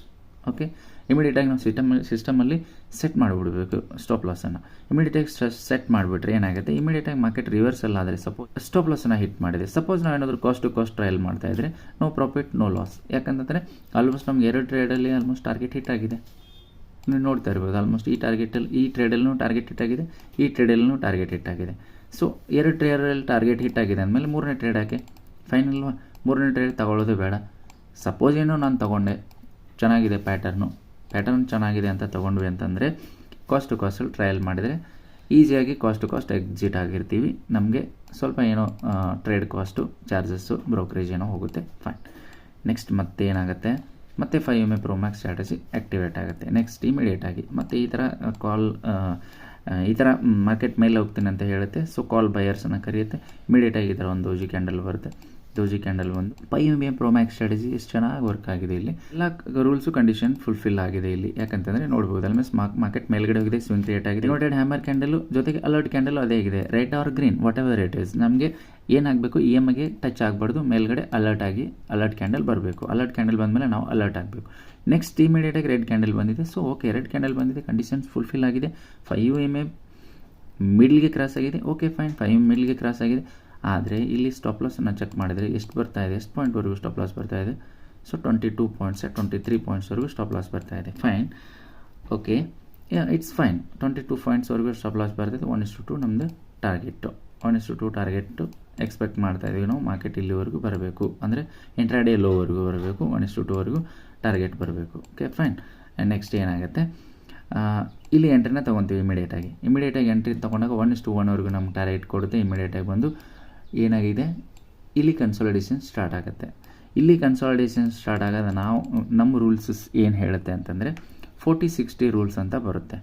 A: okay ಇಮಿಡಿಯೇಟಾಗಿ ನಾವು ಸಿಸ್ಟಮ್ ಸಿಸ್ಟಮಲ್ಲಿ ಸೆಟ್ ಮಾಡಿಬಿಡ್ಬೇಕು ಸ್ಟಾಪ್ ಲಾಸನ್ನು ಇಮಿಡಿಯೇಟಾಗಿ ಸೆಟ್ ಮಾಡಿಬಿಟ್ರೆ ಏನಾಗುತ್ತೆ? ಇಮಿಡಿಯೇಟಾಗಿ ಮಾರ್ಕೆಟ್ ರಿವರ್ಸಲ್ ಆದರೆ ಸಪೋಸ್ ಸ್ಟಾಪ್ ಲಾಸನ್ನು ಹಿಟ್ ಮಾಡಿದೆ. ಸಪೋಸ್ ನಾವೇನಾದರೂ ಕಾಸ್ಟ್ ಟು ಕಾಸ್ಟ್ ಟ್ರಯಲ್ ಮಾಡ್ತಾ ಇದ್ದರೆ ನೋ ಪ್ರಾಫಿಟ್ ನೋ ಲಾಸ್ ಯಾಕಂತಂದರೆ ಆಲ್ಮೋಸ್ಟ್ ನಮ್ಗೆ ಎರಡು ಟ್ರೇಡಲ್ಲಿ ಆಲ್ಮೋಸ್ಟ್ ಟಾರ್ಗೆಟ್ ಹಿಟ್ ಆಗಿದೆ. ನೀವು ನೋಡ್ತಾ ಇರ್ಬೋದು ಆಲ್ಮೋಸ್ಟ್ ಈ ಟಾರ್ಗೆಟಲ್ಲಿ ಈ ಟ್ರೇಡಲ್ಲೂ ಟಾರ್ಗೆಟ್ ಹಿಟ್ ಆಗಿದೆ, ಈ ಟ್ರೇಡಲ್ಲೂ ಟಾರ್ಗೆಟ್ ಹಿಟ್ ಆಗಿದೆ. ಸೊ ಎರಡು ಟ್ರೇಡಲ್ಲಿ ಟಾರ್ಗೆಟ್ ಹಿಟ್ ಆಗಿದೆ ಅಂದಮೇಲೆ ಮೂರನೇ ಟ್ರೇಡ್ ಹಾಕಿ ಫೈನಲ್ ಮೂರನೇ ಟ್ರೇಡ್ ತಗೊಳ್ಳೋದು ಬೇಡ. ಸಪೋಸ್ ಏನೋ ನಾನು ತೊಗೊಂಡೆ, ಚೆನ್ನಾಗಿದೆ ಪ್ಯಾಟರ್ನು ಪ್ಯಾಟರ್ನ್ ಚೆನ್ನಾಗಿದೆ ಅಂತ ತೊಗೊಂಡ್ವಿ ಅಂತಂದರೆ ಕಾಸ್ಟ್ ಟು ಕಾಸ್ಟಲ್ಲಿ ಟ್ರಯಲ್ ಮಾಡಿದರೆ ಈಸಿಯಾಗಿ ಕಾಸ್ಟ್ ಟು ಕಾಸ್ಟ್ ಎಕ್ಸಿಟ್ ಆಗಿರ್ತೀವಿ. ನಮಗೆ ಸ್ವಲ್ಪ ಏನೋ ಟ್ರೇಡ್ ಕಾಸ್ಟು ಚಾರ್ಜಸ್ಸು ಬ್ರೋಕರೇಜ್ ಏನೋ ಹೋಗುತ್ತೆ ಫೈನ್ ನೆಕ್ಸ್ಟ್ ಮತ್ತೆ ಏನಾಗುತ್ತೆ? ಮತ್ತೆ five M A promax strategy activate ಆಗುತ್ತೆ. ನೆಕ್ಸ್ಟ್ ಇಮಿಡಿಯೇಟಾಗಿ ಮತ್ತು ಈ ಥರ ಕಾಲ್ ಈ ಥರ ಮಾರ್ಕೆಟ್ ಮೇಲೆ ಹೋಗ್ತೀನಿ ಅಂತ ಹೇಳುತ್ತೆ. ಸೊ ಕಾಲ್ ಬಯರ್ಸನ್ನು ಕರೆಯುತ್ತೆ. ಇಮಿಡಿಯೇಟಾಗಿ ಈ ಥರ ಒಂದು ದೋಜಿ ಕ್ಯಾಂಡಲ್ ಬರುತ್ತೆ. ದೋಜಿ ಕ್ಯಾಂಡಲ್ ಒಂದು five M A promax strategy ಎಷ್ಟು ಚೆನ್ನಾಗಿ ವರ್ಕ್ ಆಗಿದೆ ಇಲ್ಲಿ. ಎಲ್ಲ ರೂಲ್ಸು ಕಂಡೀಷನ್ ಫುಲ್ಫಿಲ್ ಆಗಿದೆ ಇಲ್ಲಿ. ಯಾಕಂತಂದರೆ ನೋಡ್ಬೋದು ಆಲ್ಮೋಸ್ಟ್ ಮಾರ್ಕೆಟ್ ಮೇಲ್ಗಡೆ ಹೋಗಿದೆ ಸ್ವಿಂಗ್ ಕ್ರಿಯೇಟ್ ಆಗಿದೆ. ನೋಟೆಡ್ ಹ್ಯಾಮರ್ ಕ್ಯಾಂಡಲು ಜೊತೆಗೆ ಅಲರ್ಟ್ ಕ್ಯಾಂಡಲ್ ಅದೇ ಇದೆ. Red or green whatever it is ನಮಗೆ ಏನಾಗಬೇಕು? ಇ ಎಂ ಐಗೆ ಟಚ್ ಆಗಬಾರ್ದು. ಮೇಲ್ಗಡೆ ಅಲರ್ಟ್ ಆಗಿ ಅಲರ್ಟ್ ಕ್ಯಾಂಡಲ್ ಬರಬೇಕು. ಅಲರ್ಟ್ ಕ್ಯಾಂಡಲ್ ಬಂದಮೇಲೆ ನಾವು ಅಲರ್ಟ್ ಆಗಬೇಕು. ನೆಕ್ಸ್ಟ್ ಇಮಿಡಿಯೇಟಾಗಿ ರೆಡ್ ಕ್ಯಾಂಡಲ್ ಬಂದಿದೆ. ಸೊ ಓಕೆ ರೆಡ್ ಕ್ಯಾಂಡಲ್ ಬಂದಿದೆ. ಕಂಡೀಷನ್ಸ್ ಫುಲ್ಫಿಲ್ ಆಗಿದೆ. ಫೈವ್ ಎಂ ಎ ಮಿಡ್ಲ್ಗೆ ಕ್ರಾಸ್ ಆಗಿದೆ. ಓಕೆ ಫೈನ್ ಫೈವ್ ಮಿಡ್ಲ್ಗೆ ಕ್ರಾಸ್ ಆಗಿದೆ. ಆದರೆ ಇಲ್ಲಿ ಸ್ಟಾಪ್ ಲಾಸನ್ನು ಚೆಕ್ ಮಾಡಿದರೆ ಎಷ್ಟು ಬರ್ತಾ ಇದೆ? ಎಷ್ಟು ಪಾಯಿಂಟ್ವರೆಗೂ ಸ್ಟಾಪ್ ಲಾಸ್ ಬರ್ತಾ ಇದೆ? So twenty two points twenty three ಪಾಯಿಂಟ್ಸ್ವರೆಗೂ stop loss ಬರ್ತಾ ಇದೆ. Fine okay it's fine twenty two ಪಾಯಿಂಟ್ಸ್ವರೆಗೂ stop loss ಬರ್ತಿದೆ. ಒನ್ ಇಸ್ಟು ಟು ನಮ್ಮದು target one is to two target expect ಮಾಡ್ತಾ ಇದ್ದೀವಿ ನಾವು. ಮಾರ್ಕೆಟ್ ಇಲ್ಲಿವರೆಗೂ ಬರಬೇಕು. ಅಂದರೆ ಇಂಟ್ರಾಡೇ ಲೋವರೆಗೂ ಬರಬೇಕು. ಒನ್ ಇಸ್ಟು ಟೂವರೆಗೂ ಟಾರ್ಗೆಟ್ ಬರಬೇಕು. ಓಕೆ ಫೈನ್ ಆ್ಯಂಡ್ ನೆಕ್ಸ್ಟ್ ಏನಾಗುತ್ತೆ? ಇಲ್ಲಿ ಎಂಟ್ರಿನ ತೊಗೊತೀವಿ ಇಮಿಡಿಯೇಟಾಗಿ ಇಮಿಡಿಯೇಟಾಗಿ ಎಂಟ್ರಿ ತೊಗೊಂಡಾಗ ಒನ್ ಇಸ್ಟು ಒನ್ವರೆಗೂ ನಮ್ಗೆ ಟಾರ್ಗೆಟ್ ಕೊಡುತ್ತೆ. ಇಮಿಡಿಯೇಟಾಗಿ ಬಂದು ಏನಾಗಿದೆ? ಇಲ್ಲಿ ಕನ್ಸಾಲಿಡೇಷನ್ ಸ್ಟಾರ್ಟ್ ಆಗುತ್ತೆ. ಇಲ್ಲಿ ಕನ್ಸಾಲಿಡೇಷನ್ ಸ್ಟಾರ್ಟ್ ಆಗೋದು ನಾವು, ನಮ್ಮ ರೂಲ್ಸಸ್ ಏನು ಹೇಳುತ್ತೆ ಅಂತಂದರೆ ಫೋರ್ಟಿ ಸಿಕ್ಸ್ಟಿ ರೂಲ್ಸ್ ಅಂತ ಬರುತ್ತೆ.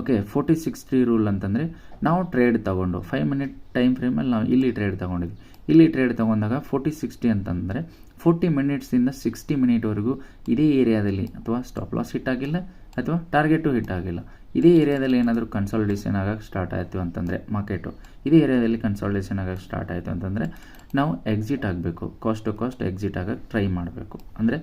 A: ಓಕೆ ಫೋರ್ಟಿ ಸಿಕ್ಸ್ಟಿ ರೂಲ್ ಅಂತಂದರೆ ನಾವು ಟ್ರೇಡ್ ತೊಗೊಂಡು ಫೈವ್ ಮಿನಿಟ್ ಟೈಮ್ ಫ್ರೇಮಲ್ಲಿ ನಾವು ಇಲ್ಲಿ ಟ್ರೇಡ್ ತೊಗೊಂಡಿದ್ವಿ. ಇಲ್ಲಿ ಟ್ರೇಡ್ ತೊಗೊಂಡಾಗ ಫೋರ್ಟಿ ಸಿಕ್ಸ್ಟಿ ಅಂತಂದರೆ ಫೋರ್ಟಿ ಮಿನಿಟ್ಸಿಂದ ಸಿಕ್ಸ್ಟಿ ಮಿನಿಟ್ವರೆಗೂ ಇದೇ ಏರಿಯಾದಲ್ಲಿ ಅಥವಾ ಸ್ಟಾಪ್ ಲಾಸ್ ಹಿಟ್ ಆಗಿಲ್ಲ ಅಥವಾ ಟಾರ್ಗೆಟು ಹಿಟ್ ಆಗಿಲ್ಲ. ಇದೇ ಏರಿಯಾದಲ್ಲಿ ಏನಾದರೂ ಕನ್ಸಾಲಿಡೇಷನ್ ಆಗೋಕ್ಕೆ ಸ್ಟಾರ್ಟ್ ಆಯಿತು ಅಂತಂದರೆ ಮಾರ್ಕೆಟು ಇದೇ ಏರಿಯಾದಲ್ಲಿ ಕನ್ಸಾಲಿಡೇಷನ್ ಆಗೋಕ್ಕೆ ಸ್ಟಾರ್ಟ್ ಆಯಿತು ಅಂತಂದರೆ ನಾವು ಎಕ್ಸಿಟ್ ಆಗಬೇಕು. ಕಾಸ್ಟ್ ಟು ಕಾಸ್ಟ್ ಎಕ್ಸಿಟ್ ಆಗೋಕ್ಕೆ ಟ್ರೈ ಮಾಡಬೇಕು. ಅಂದರೆ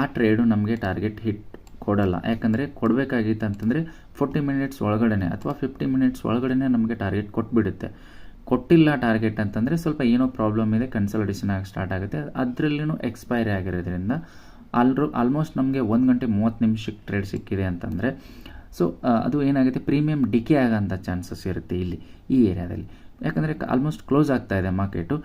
A: ಆ ಟ್ರೇಡು ನಮಗೆ ಟಾರ್ಗೆಟ್ ಹಿಟ್ ಕೊಡಲ್ಲ. ಯಾಕಂದರೆ ಕೊಡಬೇಕಾಗಿತ್ತು ಅಂತಂದರೆ ಫೋರ್ಟಿ ಮಿನಿಟ್ಸ್ ಒಳಗಡೆ ಅಥವಾ ಫಿಫ್ಟಿ ಮಿನಿಟ್ಸ್ ಒಳಗಡೆ ನಮಗೆ ಟಾರ್ಗೆಟ್ ಕೊಟ್ಬಿಡುತ್ತೆ. ಕೊಟ್ಟಿಲ್ಲ ಟಾರ್ಗೆಟ್ ಅಂತಂದರೆ ಸ್ವಲ್ಪ ಏನೋ ಪ್ರಾಬ್ಲಮ್ ಇದೆ ಕನ್ಸಲ್ಟೇಷನ್ ಆಗಿ ಸ್ಟಾರ್ಟ್ ಆಗುತ್ತೆ. ಅದರಲ್ಲಿನೂ ಎಕ್ಸ್ಪೈರಿ ಆಗಿರೋದ್ರಿಂದ ಆಲ್ರು ಆಲ್ಮೋಸ್ಟ್ ನಮಗೆ ಒಂದು ಗಂಟೆ ಮೂವತ್ತು ನಿಮಿಷಕ್ಕೆ ಟ್ರೇಡ್ ಸಿಕ್ಕಿದೆ ಅಂತಂದರೆ ಸೊ ಅದು ಏನಾಗುತ್ತೆ? ಪ್ರೀಮಿಯಂ ಡಿಕೆ ಆಗೋಂಥ ಚಾನ್ಸಸ್ ಇರುತ್ತೆ ಇಲ್ಲಿ, ಈ ಏರಿಯಾದಲ್ಲಿ ಯಾಕಂದರೆ ಆಲ್ಮೋಸ್ಟ್ ಕ್ಲೋಸ್ ಆಗ್ತಾ ಇದೆ ಮಾರ್ಕೆಟು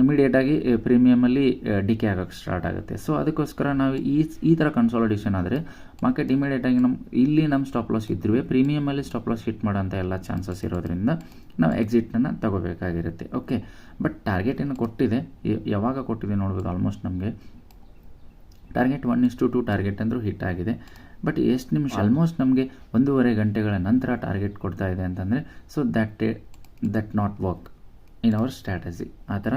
A: ಇಮಿಡಿಯೇಟಾಗಿ ಪ್ರೀಮಿಯಮಲ್ಲಿ ಡಿಕೆ ಆಗೋಕ್ಕೆ ಸ್ಟಾರ್ಟ್ ಆಗುತ್ತೆ. ಸೊ ಅದಕ್ಕೋಸ್ಕರ ನಾವು ಈ ಈ ಥರ ಕನ್ಸಾಲಿಡೇಷನ್ ಆದರೆ ಮಾರ್ಕೆಟ್ ಇಮಿಡಿಯೇಟಾಗಿ ನಮ್ಮ ಇಲ್ಲಿ ನಮ್ಮ ಸ್ಟಾಪ್ ಲಾಸ್ ಇದ್ರೂ ಪ್ರೀಮಿಯಮಲ್ಲಿ ಸ್ಟಾಪ್ ಲಾಸ್ ಹಿಟ್ ಮಾಡೋಂಥ ಎಲ್ಲ ಚಾನ್ಸಸ್ ಇರೋದ್ರಿಂದ ನಾವು ಎಕ್ಸಿಟನ್ನು ತಗೋಬೇಕಾಗಿರುತ್ತೆ. ಓಕೆ ಬಟ್ ಟಾರ್ಗೆಟ್ ಏನು ಕೊಟ್ಟಿದೆ ಯಾವಾಗ ಕೊಟ್ಟಿದೆ ನೋಡ್ಬೋದು ಆಲ್ಮೋಸ್ಟ್ ನಮಗೆ. Target one is to two target ಅಂದರೂ ಹಿಟ್ ಆಗಿದೆ. ಬಟ್ ಎಷ್ಟು ನಿಮಿಷ ಆಲ್ಮೋಸ್ಟ್ ನಮಗೆ ಒಂದೂವರೆ ಗಂಟೆಗಳ ನಂತರ ಟಾರ್ಗೆಟ್ ಕೊಡ್ತಾ ಇದೆ ಅಂತಂದರೆ so that that not work in our strategy ಆ ಥರ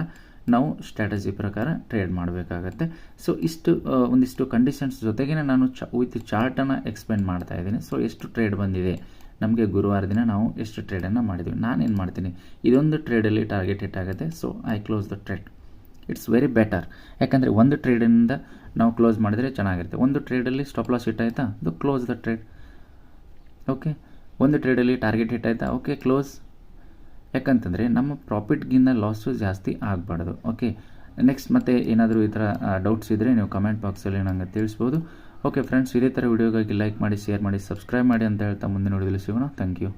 A: ನಾವು ಸ್ಟ್ರಾಟಜಿ ಪ್ರಕಾರ ಟ್ರೇಡ್ ಮಾಡಬೇಕಾಗತ್ತೆ. ಸೊ ಇಷ್ಟು ಒಂದಿಷ್ಟು ಕಂಡೀಷನ್ಸ್ ಜೊತೆಗೆ ನಾನು ಚ ವಿತ್ ಚಾರ್ಟನ್ನು ಎಕ್ಸ್ಪ್ಲೇನ್ ಮಾಡ್ತಾ ಇದ್ದೀನಿ. ಸೊ ಎಷ್ಟು ಟ್ರೇಡ್ ಬಂದಿದೆ? ನಮಗೆ ಗುರುವಾರ ದಿನ ನಾವು ಎಷ್ಟು ಟ್ರೇಡನ್ನು ಮಾಡಿದ್ವಿ. ನಾನೇನು ಮಾಡ್ತೀನಿ? ಇದೊಂದು ಟ್ರೇಡಲ್ಲಿ ಟಾರ್ಗೆಟ್ ಹಿಟ್ ಆಗುತ್ತೆ. So I close the trade it's very better ಯಾಕಂದರೆ ಒಂದು ಟ್ರೇಡಿಂದ ನಾವು ಕ್ಲೋಸ್ ಮಾಡಿದರೆ ಚೆನ್ನಾಗಿರುತ್ತೆ. ಒಂದು ಟ್ರೇಡಲ್ಲಿ ಸ್ಟಾಪ್ ಲಾಸ್ ಹಿಟ್ ಆಯಿತಾ? ಅದು ಕ್ಲೋಸ್ ದ ಟ್ರೇಡ್ ಓಕೆ ಒಂದು ಟ್ರೇಡಲ್ಲಿ ಟಾರ್ಗೆಟ್ ಹಿಟ್ ಆಯಿತಾ? ಓಕೆ ಕ್ಲೋಸ್ ಯಾಕಂತಂದರೆ ನಮ್ಮ ಪ್ರಾಫಿಟ್ಗಿಂತ ಲಾಸು ಜಾಸ್ತಿ ಆಗಬಾರ್ದು ಓಕೆ ನೆಕ್ಸ್ಟ್ ಮತ್ತೆ ಏನಾದರೂ ಈ ಥರ ಡೌಟ್ಸ್ ಇದ್ದರೆ ನೀವು ಕಮೆಂಟ್ ಬಾಕ್ಸಲ್ಲಿ ನನಗೆ ತಿಳಿಸ್ಬೋದು. ಓಕೆ ಫ್ರೆಂಡ್ಸ್ ಇದೇ ಥರ ವೀಡಿಯೋಗಾಗಿ ಲೈಕ್ ಮಾಡಿ ಶೇರ್ ಮಾಡಿ ಸಬ್ಸ್ಕ್ರೈಬ್ ಮಾಡಿ ಅಂತ ಹೇಳ್ತಾ ಮುಂದಿನ ವಿಡಿಯೋದಲ್ಲಿ ಸಿಗೋಣ. Thank you